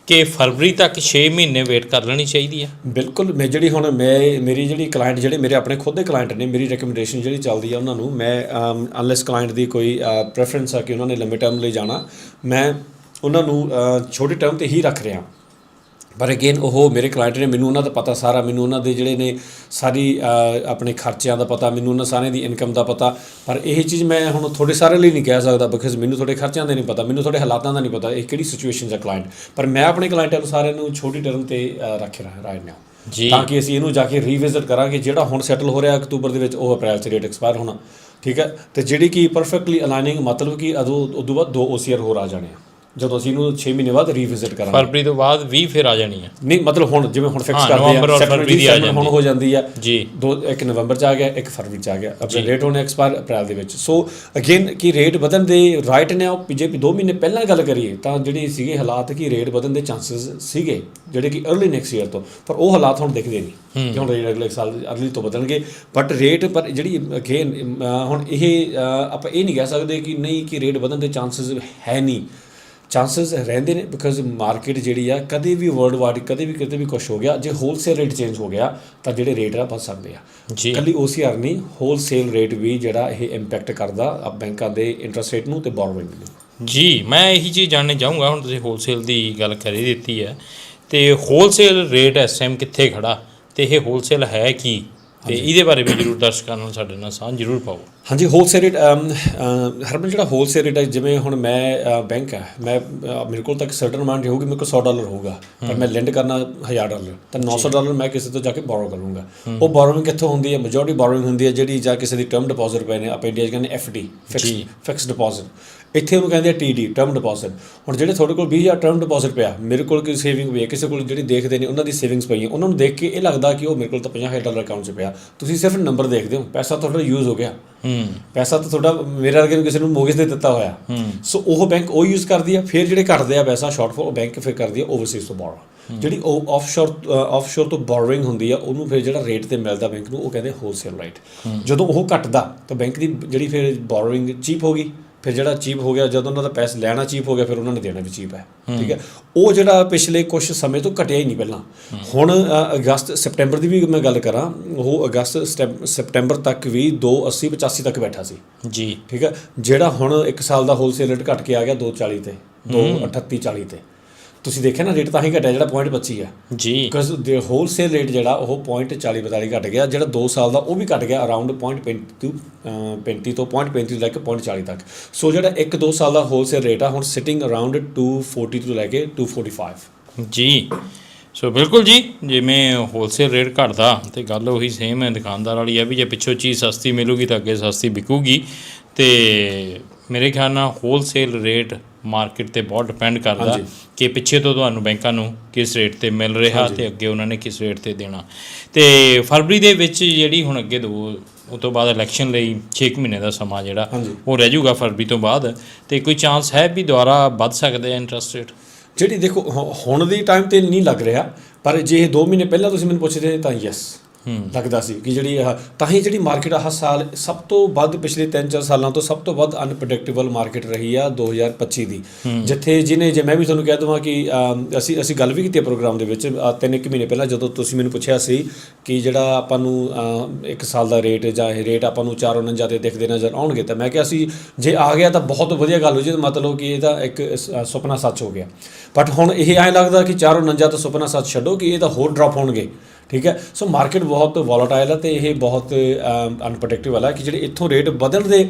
Speaker 1: ਕਿ ਫਰਵਰੀ ਤੱਕ 6 ਮਹੀਨੇ ਵੇਟ ਕਰ ਲੈਣੀ ਚਾਹੀਦੀ ਹੈ
Speaker 2: ਬਿਲਕੁਲ, ਮੈਂ ਜਿਹੜੀ ਹੁਣ ਮੈਂ, ਮੇਰੀ ਜਿਹੜੀ ਕਲਾਇੰਟ ਜਿਹੜੇ ਮੇਰੇ ਆਪਣੇ ਖੁਦ ਦੇ ਕਲਾਇੰਟ ਨੇ, ਮੇਰੀ ਰეკਮੈਂਡੇਸ਼ਨ ਜਿਹੜੀ ਚੱਲਦੀ ਆ ਉਹਨਾਂ ਨੂੰ, ਮੈਂ ਅਨਲੈਸ ਕਲਾਇੰਟ ਦੀ ਕੋਈ ਪ੍ਰੈਫਰੈਂਸ ਆ ਕਿ ਉਹਨਾਂ ਨੇ ਲੰਮੇ ਟਰਮ ਲਈ ਜਾਣਾ, ਮੈਂ ਉਹਨਾਂ ਨੂੰ ਛੋਟੇ ਟਰਮ ਤੇ ਹੀ ਰੱਖ ਰਿਹਾ। ਪਰ ਅਗੇਨ ਉਹ ਮੇਰੇ ਕਲਾਇੰਟ ਨੇ ਮੈਨੂੰ ਉਹਨਾਂ ਦਾ ਪਤਾ ਸਾਰਾ ਮੈਨੂੰ ਉਹਨਾਂ ਦੇ ਜਿਹੜੇ ਨੇ ਸਾਰੀ ਆਪਣੇ ਖਰਚਿਆਂ ਦਾ ਪਤਾ ਮੈਨੂੰ ਉਹਨਾਂ ਸਾਰਿਆਂ ਦੀ ਇਨਕਮ ਦਾ ਪਤਾ। ਪਰ ਇਹ ਚੀਜ਼ ਮੈਂ ਹੁਣ ਤੁਹਾਡੇ ਸਾਰੇ ਲਈ ਨਹੀਂ ਕਹਿ ਸਕਦਾ ਬਿਕਾਜ਼ ਮੈਨੂੰ ਤੁਹਾਡੇ ਖਰਚਿਆਂ ਦਾ ਨਹੀਂ ਪਤਾ ਮੈਨੂੰ ਤੁਹਾਡੇ ਹਾਲਾਤਾਂ ਦਾ ਨਹੀਂ ਪਤਾ ਇਹ ਕਿਹੜੀ ਸਿਚੁਏਸ਼ਨ ਹੈ ਕਲਾਇੰਟ ਪਰ ਮੈਂ ਆਪਣੇ ਕਲਾਇੰਟਾਂ ਨੂੰ ਸਾਰਿਆਂ ਨੂੰ ਛੋਟੀ ਟਰਮ ਤੇ ਅ, ਰੱਖ ਰਿਹਾ ਰਾਈਟ ਨਾਓ
Speaker 1: ਜੀ।
Speaker 2: ਤਾਂ ਕਿ ਅਸੀਂ ਇਹਨੂੰ ਜਾ ਕੇ ਰੀਵਿਜ਼ਿਟ ਕਰਾਂਗੇ ਜਿਹੜਾ ਹੁਣ ਸੈਟਲ ਹੋ ਰਿਹਾ ਅਕਤੂਬਰ ਦੇ ਵਿੱਚ ਉਹ ਅਪ੍ਰੈਲ 'ਚ ਰੇਟ ਐਕਸਪਾਇਰ ਹੋਣਾ। ਠੀਕ ਹੈ? ਤੇ ਜਿਹੜੀ ਕਿ ਪਰਫੈਕਟਲੀ ਅਲਾਈਨਿੰਗ ਮਤਲਬ ਕਿ ਉਦੋਂ ਉਦੋਂ ਬਾਅਦ ਦੋ OCR ਹੋਰ ਆ ਜਾਣੇ ਆ। ਜਦੋਂ ਅਸੀਂ ਇਹਨੂੰ 6 ਮਹੀਨੇ ਬਾਅਦ ਰੀਵਿਜ਼ਿਟ ਕਰਾਂਗੇ।
Speaker 1: ਫਰਵਰੀ ਤੋਂ ਬਾਅਦ 20 ਫਿਰ ਆ ਜਾਣੀ ਹੈ
Speaker 2: ਨਹੀਂ ਮਤਲਬ ਹੁਣ ਜਿਵੇਂ ਹੁਣ ਫਿਕਸ ਕਰਦੇ ਆ
Speaker 1: ਸੈਟਲਮੈਂਟ ਦੀ
Speaker 2: ਹੁਣ ਹੋ ਜਾਂਦੀ ਆ।
Speaker 1: ਜੀ।
Speaker 2: ਦੋ ਇੱਕ ਨਵੰਬਰ ਚ ਆ ਗਿਆ ਇੱਕ ਫਰਵਰੀ ਚ ਆ ਗਿਆ। ਆਪਣੇ ਰੇਟ ਹੁਣ ਐਕਸਪਾਇਰ ਅਪ੍ਰੈਲ ਦੇ ਵਿੱਚ। ਸੋ ਅਗੇਨ ਕੀ ਰੇਟ ਵਧਣ ਦੇ ਰਾਈਟ ਨੇ ਉਹ ਜੇ 2 ਮਹੀਨੇ ਪਹਿਲਾਂ ਗੱਲ ਕਰੀਏ ਤਾਂ ਜਿਹੜੇ ਸੀਗੇ ਹਾਲਾਤ ਕੀ ਰੇਟ ਵਧਣ ਦੇ ਚਾਂਸਸ ਸੀਗੇ ਜਿਹੜੇ ਕਿ ਅਰਲੀ ਨੈਕਸਟ ਈਅਰ ਤੋਂ। ਪਰ ਉਹ ਹਾਲਾਤ ਹੁਣ ਦਿਖਦੇ ਨਹੀਂ। ਕਿ ਰੇਟ ਅਗਲੇ ਸਾਲ ਅਰਲੀ ਤੋਂ ਵਧਣਗੇ। ਬਟ ਰੇਟ ਪਰ ਜਿਹੜੀ ਅਗੇਨ ਹੁਣ ਇਹ ਆਪਾਂ ਇਹ ਨਹੀਂ ਕਹਿ ਸਕਦੇ ਕਿ ਨਹੀਂ ਕਿ ਰੇਟ ਵਧਣ ਦੇ ਚਾਂਸਸ ਹੈ ਨਹੀਂ। ਚਾਂਸਸ ਰਹਿੰਦੇ ਨੇ ਬਿਕਾਜ਼ ਮਾਰਕੀਟ ਜਿਹੜੀ ਆ ਕਦੇ ਵੀ ਵਰਲਡ ਵਾਈਡ ਕਦੇ ਵੀ ਕਿਤੇ ਵੀ ਕੁਝ ਹੋ ਗਿਆ ਜੇ ਹੋਲਸੇਲ ਰੇਟ ਚੇਂਜ ਹੋ ਗਿਆ ਤਾਂ ਜਿਹੜੇ ਰੇਟ ਆ ਵੱਧ ਸਕਦੇ ਆ।
Speaker 1: ਜੀ।
Speaker 2: ਕੱਲੀ OCR ਨਹੀਂ ਹੋਲਸੇਲ ਰੇਟ ਵੀ ਜਿਹੜਾ ਇਹ ਇੰਪੈਕਟ ਕਰਦਾ ਆ ਬੈਂਕਾਂ ਦੇ ਇੰਟਰਸਟ ਰੇਟ ਨੂੰ ਤੇ ਬੋਰੋਇੰਗ ਨੂੰ।
Speaker 1: ਜੀ ਮੈਂ ਇਹੀ ਚੀਜ਼ ਜਾਣਨੀ ਚਾਹੂੰਗਾ ਹੁਣ ਤੁਸੀਂ ਹੋਲਸੇਲ ਦੀ ਗੱਲ ਕਰੀ ਦਿੱਤੀ ਹੈ ਤੇ ਹੋਲਸੇਲ ਰੇਟ ਇਸ ਟਾਈਮ ਕਿੱਥੇ ਖੜਾ? ਤੇ ਇਹ ਹੋਲਸੇਲ ਹੈ ਕੀ? ਤੇ ਇਹਦੇ ਬਾਰੇ ਵੀ ਜਰੂਰ ਦਰਸ਼ਕਾਂ ਨਾਲ ਸਾਡੇ ਨਾਲ ਸਾਂਝ ਜਰੂਰ ਪਾਓ।
Speaker 2: ਹਾਂਜੀ ਹੋਲਸੇਲ ਰੇਟ ਹਰਮਨ ਜਿਹੜਾ ਹੋਲਸੇਲ ਰੇਟ ਹੈ ਜਿਵੇਂ ਹੁਣ ਮੈਂ ਬੈਂਕ ਹੈ ਮੈਂ ਮੇਰੇ ਕੋਲ ਤਾਂ ਇੱਕ ਸਰਟਨ ਅਮਾਉਂਟ ਹੋਊਗੀ ਮੇਰੇ ਕੋਲ 100 ਡਾਲਰ ਹੋਊਗਾ ਪਰ ਮੈਂ ਲੈਂਡ ਕਰਨਾ 1000 ਡਾਲਰ ਤਾਂ 900 ਡਾਲਰ ਮੈਂ ਕਿਸੇ ਤੋਂ ਜਾ ਕੇ ਬੋਰੋ ਕਰੂੰਗਾ। ਉਹ ਬੋਰੋਇੰਗ ਕਿੱਥੋਂ ਹੁੰਦੀ ਹੈ? ਮੈਜੋਰਟੀ ਬੋਰੋਇੰਗ ਹੁੰਦੀ ਹੈ ਜਿਹੜੀ ਜਾਂ ਕਿਸੇ ਦੀ ਟਰਮ ਡਿਪੋਜ਼ਿਟ ਪਏ ਨੇ ਆਪਾਂ ਇੰਡੀਆ 'ਚ ਕਹਿੰਦੇ ਐਫਡੀ ਫਿਕਸ ਫਿਕਸ ਡਿਪੋਜ਼ਿਟ ਇੱਥੇ ਉਹਨੂੰ ਕਹਿੰਦੇ ਆ ਟੀਡੀ ਟਰਮ ਡਿਪੋਜ਼ਿਟ ਹੁਣ ਜਿਹੜੇ ਤੁਹਾਡੇ ਕੋਲ 20000 ਟਰਮ ਡਿਪੋਜ਼ਿਟ ਪਿਆ ਮੇਰੇ ਕੋਲ ਕੋਈ ਸੇਵਿੰਗ ਪਈ ਹੈ ਕਿਸੇ ਕੋਲ ਜਿਹੜੀ ਦੇਖਦੇ ਨੇ ਉਹਨਾਂ ਦੀ ਸੇਵਿੰਗਸ ਪਈ ਹੈ ਉਹਨਾਂ ਨੂੰ ਦੇਖ ਕੇ ਇਹ ਲੱਗਦਾ ਕਿ ਉਹ ਮੇਰੇ ਕੋਲ ਤਾਂ 50000 ਡਾਲਰ ਅਕਾਊਂਟ 'ਚ ਪਿਆ। ਤੁਸੀਂ ਸਿਰਫ ਨੰਬਰ ਦੇਖਦੇ ਹੋ ਪੈਸਾ ਤੁਹਾਡਾ ਯੂਜ਼ ਹੋ ਗਿਆ।
Speaker 1: ਹੂੰ।
Speaker 2: ਪੈਸਾ ਤਾਂ ਤੁਹਾਡਾ ਮੇਰੇ ਵਰਗੇ ਨੂੰ ਕਿਸੇ ਨੂੰ ਮੋਗਿਸ ਦੇ ਦਿੱਤਾ ਹੋਇਆ। ਸੋ ਉਹ ਬੈਂਕ ਉਹ ਯੂਜ਼ ਕਰਦੀ ਆ ਫਿਰ ਜਿਹੜੇ ਘਟਦੇ ਆ ਪੈਸਾ ਸ਼ਾਰਟਫਾਲ ਉਹ ਬੈਂਕ ਫਿਰ ਕਰਦੀ ਆ ਓਵਰਸੀਜ਼ ਤੋਂ ਬੋਰੋ ਜਿਹੜੀ ਉਹ ਆਫਸ਼ੋਰ ਆਫਸ਼ੋਰ ਤੋਂ ਬੋਰੋਇੰਗ ਹੁੰਦੀ ਆ ਉਹਨੂੰ ਫਿਰ ਜਿਹੜਾ ਰੇਟ ਤੇ ਮਿਲਦਾ ਬੈਂਕ ਨੂੰ ਉਹ ਕਹਿੰਦੇ ਹੋਲਸੇਲ ਰਾਈਟ ਜਦੋਂ ਉਹ ਘਟਦਾ ਤਾਂ ਬੈਂਕ ਦੀ ਜਿਹੜੀ ਫਿਰ ਬੋਰੋਇੰਗ ਚੀਪ ਹੋ ਗਈ। ਫਿਰ ਜਿਹੜਾ ਚੀਪ ਹੋ ਗਿਆ ਜਦੋਂ ਉਹਨਾਂ ਦਾ ਪੈਸਾ ਲੈਣਾ ਚੀਪ ਹੋ ਗਿਆ ਫਿਰ ਉਹਨਾਂ ਨੇ ਦੇਣਾ ਵੀ ਚੀਪ ਹੈ। ਠੀਕ ਹੈ? ਉਹ ਜਿਹੜਾ ਪਿਛਲੇ ਕੁਝ ਸਮੇਂ ਤੋਂ ਘਟਿਆ ਹੀ ਨਹੀਂ ਪਹਿਲਾਂ। ਹੁਣ ਅਗਸਤ ਸਪਟੈਂਬਰ ਦੀ ਵੀ ਮੈਂ ਗੱਲ ਕਰਾਂ ਉਹ ਅਗਸਤ ਸਪਟੈਂਬਰ ਤੱਕ ਵੀ 280 85 ਤੱਕ ਬੈਠਾ ਸੀ।
Speaker 1: ਜੀ।
Speaker 2: ਠੀਕ ਹੈ? ਜਿਹੜਾ ਹੁਣ 1 ਸਾਲ ਦਾ ਹੋਲਸੇਲ ਰੇਟ ਘਟ ਕੇ ਆ ਗਿਆ 240 ਤੇ 238 40 ਤੇ। ਤੁਸੀਂ ਦੇਖਿਆ ਨਾ ਰੇਟ ਤਾਂ ਹੀ ਘਟਿਆ ਜਿਹੜਾ 0.25 ਹੈ
Speaker 1: ਜੀ।
Speaker 2: ਬਿਕਾਜ਼ ਦੇ ਹੋਲਸੇਲ ਰੇਟ ਜਿਹੜਾ ਉਹ 0.40 42 ਘਟ ਗਿਆ ਜਿਹੜਾ 2 ਸਾਲ ਦਾ ਉਹ ਵੀ ਘਟ ਗਿਆ ਅਰਾਊਂਡ 0.35 ਤੋਂ ਅਹ, 35 ਤੋਂ 0.35 ਤੋਂ ਲੈ ਕੇ 0.40 ਤੱਕ। ਸੋ ਜਿਹੜਾ 1 2 ਸਾਲ ਦਾ ਹੋਲਸੇਲ ਰੇਟ ਆ ਹੁਣ ਸਿਟਿੰਗ ਅਰਾਊਂਡ 240 ਤੋਂ ਲੈ ਕੇ 245
Speaker 1: ਜੀ। ਸੋ ਬਿਲਕੁਲ ਜੀ ਜਿਵੇਂ ਹੋਲਸੇਲ ਰੇਟ ਘਟਦਾ ਤੇ ਗੱਲ ਉਹੀ ਸੇਮ ਹੈ ਦੁਕਾਨਦਾਰ ਵਾਲੀ ਹੈ ਵੀ ਜੇ ਪਿੱਛੋਂ ਚੀਜ਼ ਸਸਤੀ ਮਿਲੂਗੀ ਤਾਂ ਅੱਗੇ ਸਸਤੀ ਵਿਕੂਗੀ। ਤੇ ਮੇਰੇ ਖਿਆਲ ਨਾਲ ਹੋਲਸੇਲ ਰੇਟ ਮਾਰਕੀਟ ਤੇ ਬਹੁਤ ਡਿਪੈਂਡ ਕਰਦਾ। ਕਿ ਪਿੱਛੇ ਤੋਂ ਤੁਹਾਨੂੰ ਬੈਂਕਾਂ ਨੂੰ ਕਿਸ ਰੇਟ ਤੇ ਮਿਲ ਰਿਹਾ ਤੇ ਅੱਗੇ ਉਹਨਾਂ ਨੇ ਕਿਸ ਰੇਟ ਤੇ ਦੇਣਾ। ਤੇ ਫਰਵਰੀ ਦੇ ਵਿੱਚ ਜਿਹੜੀ ਹੁਣ ਅੱਗੇ ਦੋ ਉਹ ਤੋਂ ਬਾਅਦ ਇਲੈਕਸ਼ਨ ਲਈ 6 ਮਹੀਨੇ ਦਾ ਸਮਾਂ ਜਿਹੜਾ। ਉਹ ਰਹਿ ਜਾਊਗਾ ਫਰਵਰੀ ਤੋਂ ਬਾਅਦ। ਤੇ ਕੋਈ ਚਾਂਸ ਹੈ ਵੀ ਦੁਬਾਰਾ ਵੱਧ ਸਕਦੇ ਆ ਇੰਟਰਸਟ ਰੇਟ
Speaker 2: ਜਿਹੜੀ ਦੇਖੋ ਹੁਣ ਦੀ ਟਾਈਮ ਤੇ ਨਹੀਂ ਲੱਗ ਰਿਹਾ ਪਰ ਜੇ ਇਹ 2 ਮਹੀਨੇ ਪਹਿਲਾਂ ਤੁਸੀਂ ਮੈਨੂੰ ਪੁੱਛਦੇ ਤਾਂ ਯੈਸ ਲੱਗਦਾ ਸੀ ਕਿ ਜਿਹੜੀ ਤਾਂ ਹੀ ਜਿਹੜੀ ਮਾਰਕੀਟ ਆਹ ਸਾਲ ਸਭ ਤੋਂ ਵੱਧ ਪਿਛਲੇ 3-4 ਸਾਲਾਂ ਤੋਂ ਸਭ ਤੋਂ ਵੱਧ ਅਨਪ੍ਰੈਡਿਕਟੇਬਲ ਮਾਰਕੀਟ ਰਹੀ ਆ 2025 ਦੀ। ਜਿੱਥੇ ਜਿਹਨੇ ਜੇ ਮੈਂ ਵੀ ਤੁਹਾਨੂੰ ਕਹਿ ਦਵਾਂ ਕਿ ਅਸੀਂ ਅਸੀਂ ਗੱਲ ਵੀ ਕੀਤੀ ਪ੍ਰੋਗਰਾਮ ਦੇ ਵਿੱਚ ਤਿੰਨ ਇੱਕ ਮਹੀਨੇ ਪਹਿਲਾਂ ਜਦੋਂ ਤੁਸੀਂ ਮੈਨੂੰ ਪੁੱਛਿਆ ਸੀ ਕਿ ਜਿਹੜਾ ਆਪਾਂ ਨੂੰ ਇੱਕ ਸਾਲ ਦਾ ਰੇਟ ਜਾਂ ਇਹ ਰੇਟ ਆਪਾਂ ਨੂੰ 449 ਤੇ ਦਿਖਦੇ ਨਜ਼ਰ ਆਉਣਗੇ ਤਾਂ ਮੈਂ ਕਿਹਾ ਸੀ ਜੇ ਆ ਗਿਆ ਤਾਂ ਬਹੁਤ ਵਧੀਆ ਗੱਲ ਹੋ ਜੀ ਮਤਲਬ ਕਿ ਇਹਦਾ ਇੱਕ ਸ- ਅ, ਸੁਪਨਾ ਸੱਚ ਹੋ ਗਿਆ। ਬਟ ਹੁਣ ਇਹ ਐਂ ਲੱਗਦਾ ਕਿ 449 ਤੋਂ ਸੁਪਨਾ ਸੱਚ ਛੱਡੋ ਕਿ ਇਹ ਤਾਂ ਹੋਰ ਡ੍ਰੌਪ ਹੋਣਗੇ। ਠੀਕ ਹੈ ਸੋ ਮਾਰਕੀਟ ਬਹੁਤ ਵੋਲੇਟਾਈਲ ਹੈ ਤੇ ਇਹ ਬਹੁਤ ਅਨਪ੍ਰੈਡਿਕਟੇਬਲ ਹੈ ਕਿ ਜਿਹੜੇ ਇੱਥੋਂ ਰੇਟ ਵਧਣ ਦੇ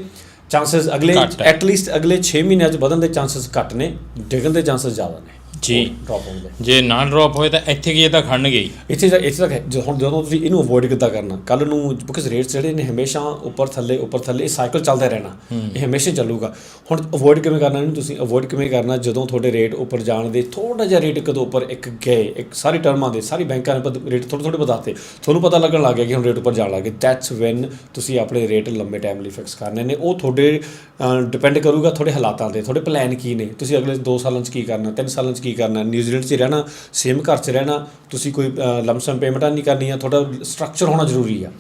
Speaker 2: ਚਾਂਸਸ ਅਗਲੇ
Speaker 1: ਘੱਟ ਹੈ।
Speaker 2: ਐਟ ਲੀਸਟ ਅਗਲੇ 6 ਮਹੀਨਿਆਂ 'ਚ ਵਧਣ ਦੇ ਚਾਂਸਸ ਘੱਟ ਨੇ ਡਿੱਗਣ ਦੇ ਚਾਂਸਸ ਜ਼ਿਆਦਾ ਨੇ
Speaker 1: ਜੀ।
Speaker 2: ਡ੍ਰੌਪ ਹੋਣਗੇ
Speaker 1: ਜੇ ਨਾ ਡ੍ਰੌਪ ਹੋਏ ਤਾਂ ਇੱਥੇ ਕੀ ਇਹ ਤਾਂ ਖੜਨਗੇ ਹੀ
Speaker 2: ਇੱਥੇ ਇੱਥੇ ਤੱਕ ਹੈ। ਜਦੋਂ ਹੁਣ ਜਦੋਂ ਤੁਸੀਂ ਇਹਨੂੰ ਅਵੋਇਡ ਕਿੱਦਾਂ ਕਰਨਾ? ਕੱਲ ਨੂੰ ਬਿਕਾਜ਼ ਰੇਟਸ ਜਿਹੜੇ ਨੇ ਹਮੇਸ਼ਾ ਉੱਪਰ ਥੱਲੇ ਉੱਪਰ ਥੱਲੇ ਇਹ ਸਾਈਕਲ ਚੱਲਦਾ ਰਹਿਣਾ। ਇਹ ਹਮੇਸ਼ਾ ਚੱਲੂਗਾ। ਹੁਣ ਅਵੋਇਡ ਕਿਵੇਂ ਕਰਨਾ ਇਹਨੂੰ ਤੁਸੀਂ? ਅਵੋਇਡ ਕਿਵੇਂ ਕਰਨਾ? ਜਦੋਂ ਤੁਹਾਡੇ ਰੇਟ ਉੱਪਰ ਜਾਣ ਦੇ ਥੋੜਾ ਜਿਹਾ ਰੇਟ ਕਦੋਂ ਉੱਪਰ ਇੱਕ ਗਏ ਇੱਕ ਸਾਰੀ ਟਰਮਾਂ ਦੇ ਸਾਰੀ ਬੈਂਕਾਂ ਨੇ ਰੇਟ ਥੋੜੇ ਥੋੜੇ ਵਧਾਤੇ। ਤੁਹਾਨੂੰ ਪਤਾ ਲੱਗਣ ਲੱਗ ਗਿਆ ਕਿ ਹੁਣ ਰੇਟ ਉੱਪਰ ਜਾਣ ਲੱਗੇ ਦੈਟਸ ਵੈਨ ਤੁਸੀਂ ਆਪਣੇ ਰੇਟ ਲੰਬੇ ਟਾਈਮ ਲਈ ਫਿਕਸ ਕਰਨੇ ਨੇ। ਉਹ ਤੁਹਾਡੇ ਡਿਪੈਂਡ ਕਰੂਗਾ ਤੁਹਾਡੇ ਹਾਲਾਤਾਂ ਤੇ। ਤੁਹਾਡੇ ਪਲਾਨ ਕੀ ਨੇ? ਤੁਸੀਂ ਅਗਲੇ 2 ਸਾਲਾਂ 'ਚ ਕੀ ਕਰਨਾ? 3 ਸਾਲਾਂ 'ਚ ਕੀ ਕਰਨਾ ਨਿਊਜ਼ੀਲੈਂਡ 'ਚ ਰਹਿਣਾ ਸੇਮ ਘਰ 'ਚ ਰਹਿਣਾ ਤੁਸੀਂ ਕੋਈ ਲਮਸਮ ਪੇਮੈਂਟਾਂ ਨਹੀਂ ਕਰਨੀਆਂ ਤੁਹਾਡਾ ਸਟਰਕਚਰ ਹੋਣਾ ਜ਼ਰੂਰੀ ਆ।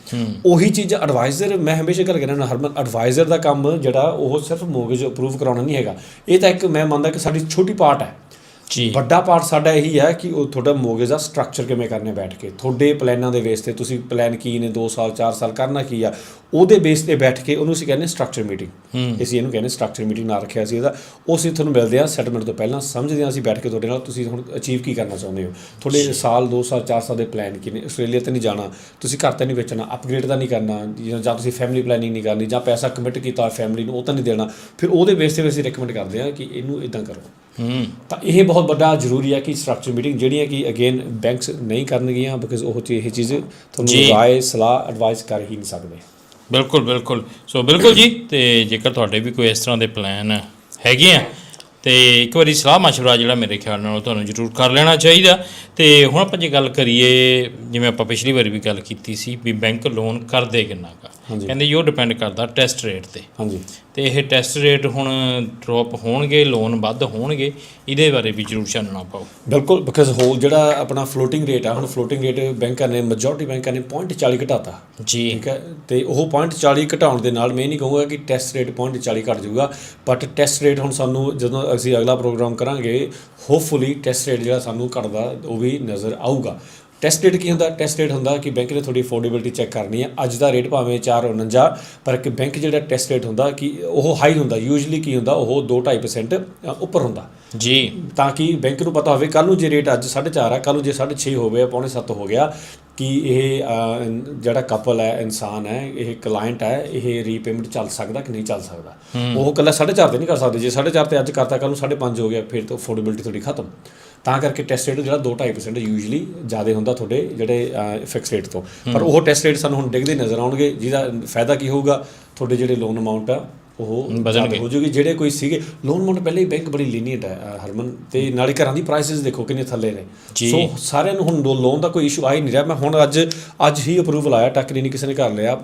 Speaker 2: ਉਹੀ ਚੀਜ਼ ਐਡਵਾਈਜ਼ਰ ਮੈਂ ਹਮੇਸ਼ਾ ਗੱਲ ਕਰਨਾ ਹਰਮਨ ਐਡਵਾਈਜ਼ਰ ਦਾ ਕੰਮ ਜਿਹੜਾ ਉਹ ਸਿਰਫ ਮੋਰਗੇਜ ਅਪਰੂਵ ਕਰਾਉਣਾ ਨਹੀਂ ਹੈਗਾ। ਇਹ ਤਾਂ ਇੱਕ ਮੈਂ ਮੰਨਦਾ ਕਿ ਸਾਡੀ ਛੋਟੀ ਪਾਰਟ ਹੈ।
Speaker 1: ਜੀ।
Speaker 2: ਵੱਡਾ ਪਾਰਟ ਸਾਡਾ ਇਹੀ ਹੈ ਕਿ ਉਹ ਤੁਹਾਡਾ ਮੋਰਗੇਜ ਦਾ ਸਟਰਕਚਰ ਕਿਵੇਂ ਕਰਨੇ ਬੈਠ ਕੇ। ਤੁਹਾਡੇ ਪਲਾਨਾਂ ਦੇ ਬੇਸ ਤੇ ਤੁਸੀਂ ਪਲਾਨ ਕੀ ਨੇ 2 ਸਾਲ 4 ਸਾਲ ਕਰਨਾ ਕੀ ਆ ਉਹਦੇ ਬੇਸ ਤੇ ਬੈਠ ਕੇ ਉਹਨੂੰ ਅਸੀਂ ਕਹਿੰਦੇ ਸਟਰਕਚਰ ਮੀਟਿੰਗ ਅਸੀਂ ਇਹਨੂੰ ਕਹਿੰਦੇ ਸਟਰਕਚਰ ਮੀਟਿੰਗ ਨਾ ਰੱਖਿਆ ਸੀ ਇਹਦਾ। ਉਹ ਅਸੀਂ ਤੁਹਾਨੂੰ ਮਿਲਦੇ ਆ ਸੈਟਲਮੈਂਟ ਤੋਂ ਪਹਿਲਾਂ ਸਮਝਦੇ ਆ ਅਸੀਂ ਬੈਠ ਕੇ ਤੁਹਾਡੇ ਨਾਲ ਤੁਸੀਂ ਹੁਣ ਅਚੀਵ ਕੀ ਕਰਨਾ ਚਾਹੁੰਦੇ ਹੋ। ਤੁਹਾਡੇ ਸਾਲ 2 ਸਾਲ 4 ਸਾਲ ਦੇ ਪਲਾਨ ਕੀ ਨੇ? ਆਸਟ੍ਰੇਲੀਆ ਤੇ ਨਹੀਂ ਜਾਣਾ ਤੁਸੀਂ ਘਰ ਤੇ ਨਹੀਂ ਵੇਚਣਾ ਅਪਗ੍ਰੇਡ ਤਾਂ ਨਹੀਂ ਕਰਨਾ ਜਾਂ ਤੁਸੀਂ ਫੈਮਿਲੀ ਪਲੈਨਿੰਗ ਨਹੀਂ ਕਰਨੀ ਜਾਂ ਪੈਸਾ ਕਮਿਟ ਕੀਤਾ ਫੈਮਿਲੀ ਨੂੰ ਉਹ ਤਾਂ ਨਹੀਂ ਦੇਣਾ। ਫਿਰ ਉਹਦੇ ਬੇਸ ਤੇ ਅਸੀਂ ਰეკਮੈਂਡ ਕਰਦੇ ਆ ਕਿ ਇਹਨੂੰ ਇਦਾਂ ਕਰੋ। ਤਾਂ ਇਹ ਬਹੁਤ ਵੱਡਾ ਜ਼ਰੂਰੀ ਹੈ ਕਿ ਸਟਰਕਚਰ ਮੀਟਿੰਗ ਜਿਹੜੀਆਂ ਕਿ ਅਗੇਨ ਬੈਂਕਸ ਨਹੀਂ ਕਰਨਗੀਆਂ ਬਿਕਾਜ਼ ਉਹ ਚੀਜ਼ ਇਹ ਚੀਜ਼ ਤੁਹਾਨੂੰ
Speaker 1: ਜੀ।
Speaker 2: ਰਾਏ ਸਲਾਹ ਐਡਵਾਈਸ ਕਰ ਹੀ ਨਹੀਂ ਸਕਦੇ
Speaker 1: ਬਿਲਕੁਲ ਬਿਲਕੁਲ ਸੋ ਬਿਲਕੁਲ ਜੀ ਤੇ ਜੇਕਰ ਤੁਹਾਡੇ ਵੀ ਕੋਈ ਇਸ ਤਰ੍ਹਾਂ ਦੇ ਪਲਾਨ ਹੈਗੇ ਆ ਤੇ ਇੱਕ ਵਾਰੀ ਸਲਾਹ مشورہ ਜਿਹੜਾ ਮੇਰੇ ਖਿਆਲ ਨਾਲ ਉਹ ਤੁਹਾਨੂੰ ਜ਼ਰੂਰ ਕਰ ਲੈਣਾ ਚਾਹੀਦਾ ਤੇ ਹੁਣ ਆਪਾਂ ਜੇ ਗੱਲ ਕਰੀਏ ਜਿਵੇਂ ਆਪਾਂ ਪਿਛਲੀ ਵਾਰੀ ਵੀ ਗੱਲ ਕੀਤੀ ਸੀ ਵੀ ਬੈਂਕ ਲੋਨ ਕਰਦੇ ਕਿੰਨਾ ਕਾ
Speaker 2: ਹਾਂਜੀ।
Speaker 1: ਕਹਿੰਦੇ ਇਹ ਡਿਪੈਂਡ ਕਰਦਾ ਟੈਸਟ ਰੇਟ ਤੇ
Speaker 2: ਹਾਂਜੀ
Speaker 1: ਤੇ ਇਹ ਟੈਸਟ ਰੇਟ ਹੁਣ ਡ੍ਰੌਪ ਹੋਣਗੇ ਲੋਨ ਵੱਧ ਹੋਣਗੇ ਇਹਦੇ ਬਾਰੇ ਵੀ ਜ਼ਰੂਰ ਚਾਨਣਾ ਪਾਓ।
Speaker 2: ਬਿਲਕੁਲ ਬਿਕਾਜ਼ ਹੋਲ ਜਿਹੜਾ ਆਪਣਾ ਫਲੋਟਿੰਗ ਰੇਟ ਆ ਹੁਣ ਫਲੋਟਿੰਗ ਰੇਟ ਬੈਂਕਾਂ ਨੇ ਮੈਜੋਰਟੀ ਬੈਂਕਾਂ ਨੇ 0.40 ਘਟਾਤਾ।
Speaker 1: ਜੀ।
Speaker 2: ਠੀਕ ਹੈ? ਤੇ ਉਹ 0.40 ਘਟਾਉਣ ਦੇ ਨਾਲ ਮੈਂ ਇਹ ਨਹੀਂ ਕਹੂੰਗਾ ਕਿ ਟੈਸਟ ਰੇਟ 0.40 ਘਟ ਜਾਊਗਾ ਬਟ ਟੈਸਟ ਰੇਟ ਹੁਣ ਸਾਨੂੰ ਜਦੋਂ ਅਸੀਂ ਅਗਲਾ ਪ੍ਰੋਗਰਾਮ ਕਰਾਂਗੇ ਹੋਪਫੁਲੀ ਟੈਸਟ ਰੇਟ ਜਿਹੜਾ ਸਾਨੂੰ ਘਟਦਾ ਉਹ ਵੀ ਨਜ਼ਰ ਆਊਗਾ। ਟੈਸਟ ਰੇਟ ਕੀ ਹੁੰਦਾ? ਟੈਸਟ ਰੇਟ ਹੁੰਦਾ ਕਿ ਬੈਂਕ ਨੇ ਤੁਹਾਡੀ ਅਫੋਰਡੇਬਿਲਟੀ ਚੈੱਕ ਕਰਨੀ ਹੈ। ਅੱਜ ਦਾ ਰੇਟ ਭਾਵੇਂ 449 ਪਰ ਕਿ ਬੈਂਕ ਜਿਹੜਾ ਟੈਸਟ ਰੇਟ ਹੁੰਦਾ ਕਿ ਉਹ ਹਾਈ ਹੁੰਦਾ। ਯੂਜੂਲੀ ਕੀ ਹੁੰਦਾ? ਉਹ 2.5% ਉੱਪਰ ਹੁੰਦਾ।
Speaker 1: ਜੀ।
Speaker 2: ਤਾਂ ਕਿ ਬੈਂਕ ਨੂੰ ਪਤਾ ਹੋਵੇ ਕੱਲ ਨੂੰ ਜੇ ਰੇਟ ਅੱਜ 4.5 ਆ ਕੱਲ ਨੂੰ ਜੇ 6.5 ਹੋਵੇ ਪੌਣੇ 7 ਹੋ ਗਿਆ ਕਿ ਇਹ ਜਿਹੜਾ ਕਪਲ ਹੈ ਇਨਸਾਨ ਹੈ ਇਹ ਕਲਾਇੰਟ ਹੈ ਇਹ ਰੀਪੇਮੈਂਟ ਚੱਲ ਸਕਦਾ ਕਿ ਨਹੀਂ ਚੱਲ ਸਕਦਾ? ਉਹ ਕੱਲਾ 4.5 ਤੇ ਨਹੀਂ ਕਰ ਸਕਦੇ। ਜੇ 4.5 ਤੇ ਅੱਜ ਕਰਤਾ ਕੱਲ ਨੂੰ 5.5 ਹੋ ਗਿਆ ਫਿਰ ਤਾਂ ਅਫੋਰਡੇਬਿਲਟੀ ਤੁਹਾਡੀ ਖਤਮ। ਤਾਂ ਕਰਕੇ ਟੈਸਟ ਰੇਟ ਜਿਹੜਾ 2.5% ਯੂਜੂਲੀ ਜ਼ਿਆਦਾ ਹੁੰਦਾ ਤੁਹਾਡੇ ਜਿਹੜੇ ਫਿਕਸ ਰੇਟ ਤੋਂ। ਪਰ ਉਹ ਟੈਸਟ ਰੇਟ ਸਾਨੂੰ ਹੁਣ ਡਿੱਗਦੇ ਨਜ਼ਰ ਆਉਣਗੇ ਜਿਹਦਾ ਫਾਇਦਾ ਕੀ ਹੋਊਗਾ ਤੁਹਾਡੇ ਜਿਹੜੇ ਲੋਨ ਅਮਾਉਂਟ ਆ ਉਹ ਜ਼ਿਆਦਾ ਹੋ ਜੂਗੀ ਜਿਹੜੇ ਕੋਈ ਸੀਗੇ ਲੋਨ ਅਮਾਉਂਟ ਪਹਿਲੇ ਹੀ ਬੈਂਕ ਬੜੀ ਲੀਨੀਅੰਟ ਹੈ ਹਰਮਨ। ਤੇ ਨਾਲੇ ਘਰਾਂ ਦੀ ਪ੍ਰਾਈਸਸ ਦੇਖੋ ਕਿੰਨੇ ਥੱਲੇ ਨੇ। ਸੋ ਸਾਰਿਆਂ ਨੂੰ ਹੁਣ ਲੋਨ ਦਾ ਕੋਈ ਇਸ਼ੂ ਆ ਹੀ ਨਹੀਂ ਰਿਹਾ। ਮੈਂ ਹੁਣ ਅੱਜ ਅੱਜ ਹੀ ਅਪਰੂਵਲ ਆਇਆ ਟੱਕਰੀ ਨਹੀਂ ਕਿਸੇ ਨੇ ਕਰ ਲਿਆ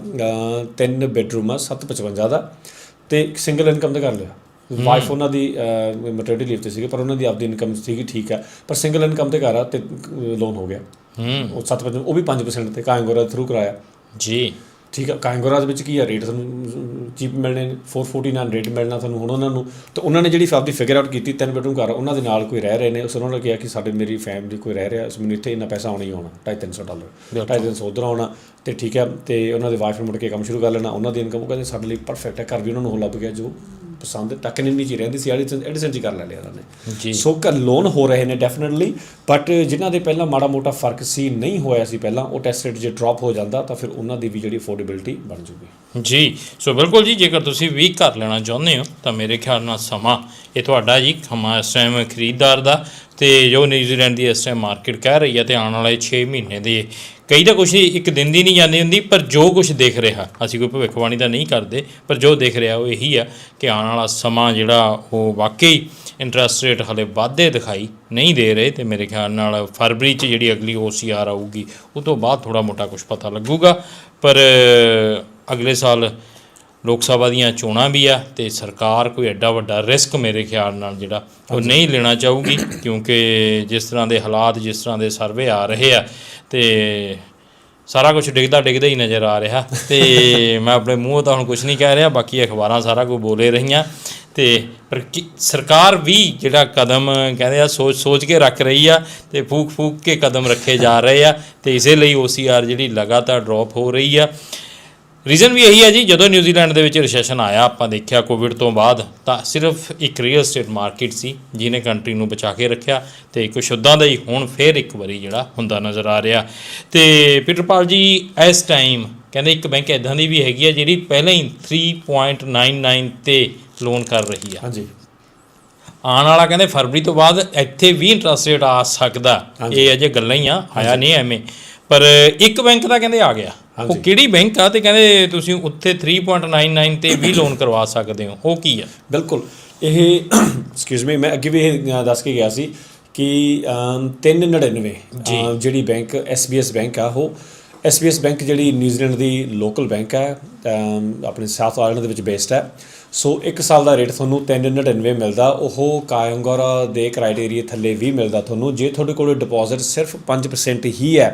Speaker 2: ਤਿੰਨ ਬੈਡਰੂਮ ਆ 755 ਦਾ ਤੇ ਸਿੰਗਲ ਇਨਕਮ ਤੇ ਕਰ ਲਿਆ। ਵਾਈਫ ਉਹਨਾਂ ਦੀ ਮੈਟਰਨਿਟੀ ਲੀਵ ਤੇ ਸੀਗੇ ਪਰ ਉਹਨਾਂ ਦੀ ਆਪਦੀ ਇਨਕਮ ਸੀਗੀ ਠੀਕ ਹੈ। ਪਰ ਸਿੰਗਲ ਇਨਕਮ ਤੇ ਕਰ ਆ ਤੇ ਲੋਨ ਹੋ ਗਿਆ।
Speaker 1: ਹੂੰ।
Speaker 2: ਉਹ 755 ਉਹ ਵੀ 5% ਤੇ ਕਾਇੰਗੋਰਾ ਥਰੂ ਕਰਾਇਆ।
Speaker 1: ਜੀ।
Speaker 2: ਠੀਕ ਹੈ ਕਾਇੰਗੋਰਾ ਦੇ ਵਿੱਚ ਕੀ ਹੈ ਰੇਟ ਤੁਹਾਨੂੰ ਚੀਪ ਮਿਲਣੇ ਨੇ 449 ਰੇਟ ਮਿਲਣਾ ਤੁਹਾਨੂੰ ਹੁਣ ਉਹਨਾਂ ਨੂੰ। ਤੇ ਉਹਨਾਂ ਨੇ ਜਿਹੜੀ ਆਪਦੀ ਫਿਗਰ ਆਊਟ ਕੀਤੀ ਤਿੰਨ ਬੈਡਰੂਮ ਘਰ ਉਹਨਾਂ ਦੇ ਨਾਲ ਕੋਈ ਰਹਿ ਰਹੇ ਨੇ। ਉਸ ਉਹਨਾਂ ਨੇ ਕਿਹਾ ਕਿ ਸਾਡੇ ਮੇਰੀ ਫੈਮਿਲੀ ਕੋਈ ਰਹਿ ਰਿਹਾ ਉਸ ਮੈਨੂੰ ਇੱਥੇ ਇੰਨਾ ਪੈਸਾ ਆਉਣਾ ਹੀ ਆਉਣਾ 250 ਡਾਲਰ 250 ਉਧਰ ਆਉਣਾ। ਤੇ ਠੀਕ ਹੈ ਤੇ ਉਹਨਾਂ ਦੇ ਵਾਈਫ ਨੇ ਮੁੜ ਕੇ ਕੰਮ ਸ਼ੁਰੂ ਕਰ ਲੈਣਾ। ਉਹਨਾਂ ਦੀ ਇਨਕਮ ਉਹ ਕਹਿੰਦੇ ਸਾਡੇ ਲਈ ਪਰਫੈਕਟ ਹੈ ਘਰ ਵੀ ਉਹਨਾਂ ਨੂੰ ਉਹ ਲੱਭ ਗਿਆ ਜੋ ਪਸੰਦ ਹੈ ਟੱਕਨ ਇੰਨੀ ਜੀ ਰਹਿੰਦੀ ਸੀ ਐਡੀਸਨ ਐਡੀਸਨ ਜੀ ਕਰ ਲੈ ਲਿਆ ਉਹਨਾਂ ਨੇ।
Speaker 1: ਜੀ।
Speaker 2: ਸੋ ਕ ਲੋਨ ਹੋ ਰਹੇ ਨੇ ਡੈਫੀਨਿਟਲੀ ਬਟ ਜਿਨ੍ਹਾਂ ਦੇ ਪਹਿਲਾਂ ਮਾੜਾ ਮੋਟਾ ਫ਼ਰਕ ਸੀ ਨਹੀਂ ਹੋਇਆ ਸੀ ਪਹਿਲਾਂ ਉਹ ਟੈਸਟ ਰੇਟ ਜੇ ਡ੍ਰੌਪ ਹੋ ਜਾਂਦਾ ਤਾਂ ਫਿਰ ਉਹਨਾਂ ਦੀ ਵੀ ਜਿਹੜੀ ਅਫੋਰਡੇਬਿਲਟੀ ਬਣ ਜੂਗੀ।
Speaker 1: ਜੀ। ਸੋ ਬਿਲਕੁਲ ਜੀ ਜੇਕਰ ਤੁਸੀਂ ਵੀ ਘਰ ਲੈਣਾ ਚਾਹੁੰਦੇ ਹੋ ਤਾਂ ਮੇਰੇ ਖਿਆਲ ਨਾਲ ਸਮਾਂ ਇਹ ਤੁਹਾਡਾ ਜੀ ਸਮਾਂ ਇਸ ਟਾਈਮ ਖਰੀਦਦਾਰ ਦਾ ਤੇ ਜੋ ਨਿਊਜ਼ੀਲੈਂਡ ਦੀ ਇਸ ਟਾਈਮ ਮਾਰਕੀਟ ਕਹਿ ਰਹੀ ਹੈ ਤੇ ਆਉਣ ਵਾਲੇ 6 ਮਹੀਨੇ ਦੇ ਕਈ ਤਾਂ ਕੁਛ ਇੱਕ ਦਿਨ ਦੀ ਨਹੀਂ ਜਾਂਦੀ ਹੁੰਦੀ, ਪਰ ਜੋ ਕੁਝ ਦੇਖ ਰਿਹਾ, ਅਸੀਂ ਕੋਈ ਭਵਿੱਖਬਾਣੀ ਤਾਂ ਨਹੀਂ ਕਰਦੇ, ਪਰ ਜੋ ਦੇਖ ਰਿਹਾ ਉਹ ਇਹੀ ਆ ਕਿ ਆਉਣ ਵਾਲਾ ਸਮਾਂ ਜਿਹੜਾ ਉਹ ਵਾਕਈ ਇੰਟਰਸਟ ਰੇਟ ਹਲੇ ਵਾਧੇ ਦਿਖਾਈ ਨਹੀਂ ਦੇ ਰਹੇ ਤੇ ਮੇਰੇ ਖਿਆਲ ਨਾਲ ਫਰਵਰੀ 'ਚ ਜਿਹੜੀ ਅਗਲੀ OCR ਆਊਗੀ, ਉਹ ਤੋਂ ਬਾਅਦ ਥੋੜਾ ਮੋਟਾ ਕੁਝ ਪਤਾ ਲੱਗੂਗਾ। ਪਰ ਅਗਲੇ ਸਾਲ ਲੋਕ ਸਭਾ ਦੀਆਂ ਚੋਣਾਂ ਵੀ ਆ ਤੇ ਸਰਕਾਰ ਕੋਈ ਐਡਾ ਵੱਡਾ ਰਿਸਕ ਮੇਰੇ ਖਿਆਲ ਨਾਲ ਜਿਹੜਾ ਉਹ ਨਹੀਂ ਲੈਣਾ ਚਾਹੂਗੀ ਕਿਉਂਕਿ ਜਿਸ ਤਰ੍ਹਾਂ ਦੇ ਹਾਲਾਤ ਜਿਸ ਤਰ੍ਹਾਂ ਦੇ ਸਰਵੇ ਆ ਰਹੇ ਆ ਤੇ ਸਾਰਾ ਕੁਝ ਡਿੱਗਦਾ ਡਿੱਗਦਾ ਹੀ ਨਜ਼ਰ ਆ ਰਿਹਾ ਤੇ <laughs> ਮੈਂ ਆਪਣੇ ਮੂੰਹ ਤਾਂ ਹੁਣ ਕੁਝ ਨਹੀਂ ਕਹਿ ਰਿਹਾ ਬਾਕੀ ਅਖਬਾਰਾਂ ਸਾਰਾ ਕੁਝ ਬੋਲੇ ਰਹੀਆਂ ਤੇ ਪਰ ਸਰਕਾਰ ਵੀ ਜਿਹੜਾ ਕਦਮ ਕਹਿੰਦੇ ਆ ਸੋਚ ਸੋਚ ਕੇ ਰੱਖ ਰਹੀ ਆ ਤੇ ਫੂਕ ਫੂਕ ਕੇ ਕਦਮ ਰੱਖੇ ਜਾ ਰਹੇ ਆ ਤੇ ਇਸੇ ਲਈ OCR ਜਿਹੜੀ ਲਗਾਤਾਰ ਡ੍ਰੌਪ ਹੋ ਰਹੀ ਆ। ਰੀਜ਼ਨ ਵੀ ਇਹੀ ਹੈ ਜੀ ਜਦੋਂ ਨਿਊਜ਼ੀਲੈਂਡ ਦੇ ਵਿੱਚ ਰਿਸੈਸ਼ਨ ਆਇਆ ਆਪਾਂ ਦੇਖਿਆ ਕੋਵਿਡ ਤੋਂ ਬਾਅਦ ਤਾਂ ਸਿਰਫ ਇੱਕ ਰੀਅਲ ਸਟੇਟ ਮਾਰਕੀਟ ਸੀ ਜਿਹਨੇ ਕੰਟਰੀ ਨੂੰ ਬਚਾ ਕੇ ਰੱਖਿਆ ਤੇ ਕੁਛ ਉੱਦਾਂ ਦਾ ਹੀ ਹੁਣ ਫੇਰ ਇੱਕ ਵਾਰੀ ਜਿਹੜਾ ਹੁੰਦਾ ਨਜ਼ਰ ਆ ਰਿਹਾ। ਤੇ ਪੀਟਰਪਾਲ ਜੀ ਇਸ ਟਾਈਮ ਕਹਿੰਦੇ ਇੱਕ ਬੈਂਕ ਇਦਾਂ ਦੀ ਵੀ ਹੈਗੀ ਆ ਜਿਹੜੀ ਪਹਿਲਾਂ ਹੀ 3.99 ਤੇ ਲੋਨ ਕਰ ਰਹੀ ਆ।
Speaker 2: ਹਾਂਜੀ।
Speaker 1: ਆਉਣ ਵਾਲਾ ਕਹਿੰਦੇ ਫਰਵਰੀ ਤੋਂ ਬਾਅਦ ਇੱਥੇ ਵੀ ਇੰਟਰਸਟ ਰੇਟ ਆ ਸਕਦਾ। ਇਹ ਅਜੇ ਗੱਲਾਂ ਹੀ ਆ ਆਇਆ ਨਹੀਂ ਐਵੇਂ। ਪਰ ਇੱਕ ਬੈਂਕ ਦਾ ਕਹਿੰਦੇ ਆ ਗਿਆ। ਉਹ ਕਿਹੜੀ ਬੈਂਕ ਆ ਤੇ ਕਹਿੰਦੇ ਤੁਸੀਂ ਉੱਥੇ 3.99 ਤੇ ਵੀ ਲੋਨ ਕਰਵਾ ਸਕਦੇ ਹੋ ਉਹ ਕੀ ਆ?
Speaker 2: ਬਿਲਕੁਲ ਇਹ ਐਕਸਕਿਊਜ਼ ਮੀ ਮੈਂ ਅੱਗੇ ਵੀ ਇਹ ਦੱਸ ਕੇ ਗਿਆ ਸੀ ਕਿ ਅਮ, 399 ਅ, ਜਿਹੜੀ ਬੈਂਕ SBS ਬੈਂਕ ਆ ਉਹ SBS ਬੈਂਕ ਜਿਹੜੀ ਨਿਊਜ਼ੀਲੈਂਡ ਦੀ ਲੋਕਲ ਬੈਂਕ ਹੈ ਆਪਣੇ ਸਾਊਥ ਆਇਲੈਂਡ ਦੇ ਵਿੱਚ ਬੇਸਡ ਹੈ ਸੋ 1 ਸਾਲ ਦਾ ਰੇਟ ਤੁਹਾਨੂੰ 399 ਮਿਲਦਾ ਉਹ ਕਾਇੰਗੋਰਾ ਦੇ ਕ੍ਰਾਈਟੇਰੀਆ ਥੱਲੇ ਵੀ ਮਿਲਦਾ ਤੁਹਾਨੂੰ ਜੇ ਤੁਹਾਡੇ ਕੋਲ ਡਿਪੋਜ਼ਿਟ ਸਿਰਫ 5% ਹੀ ਹੈ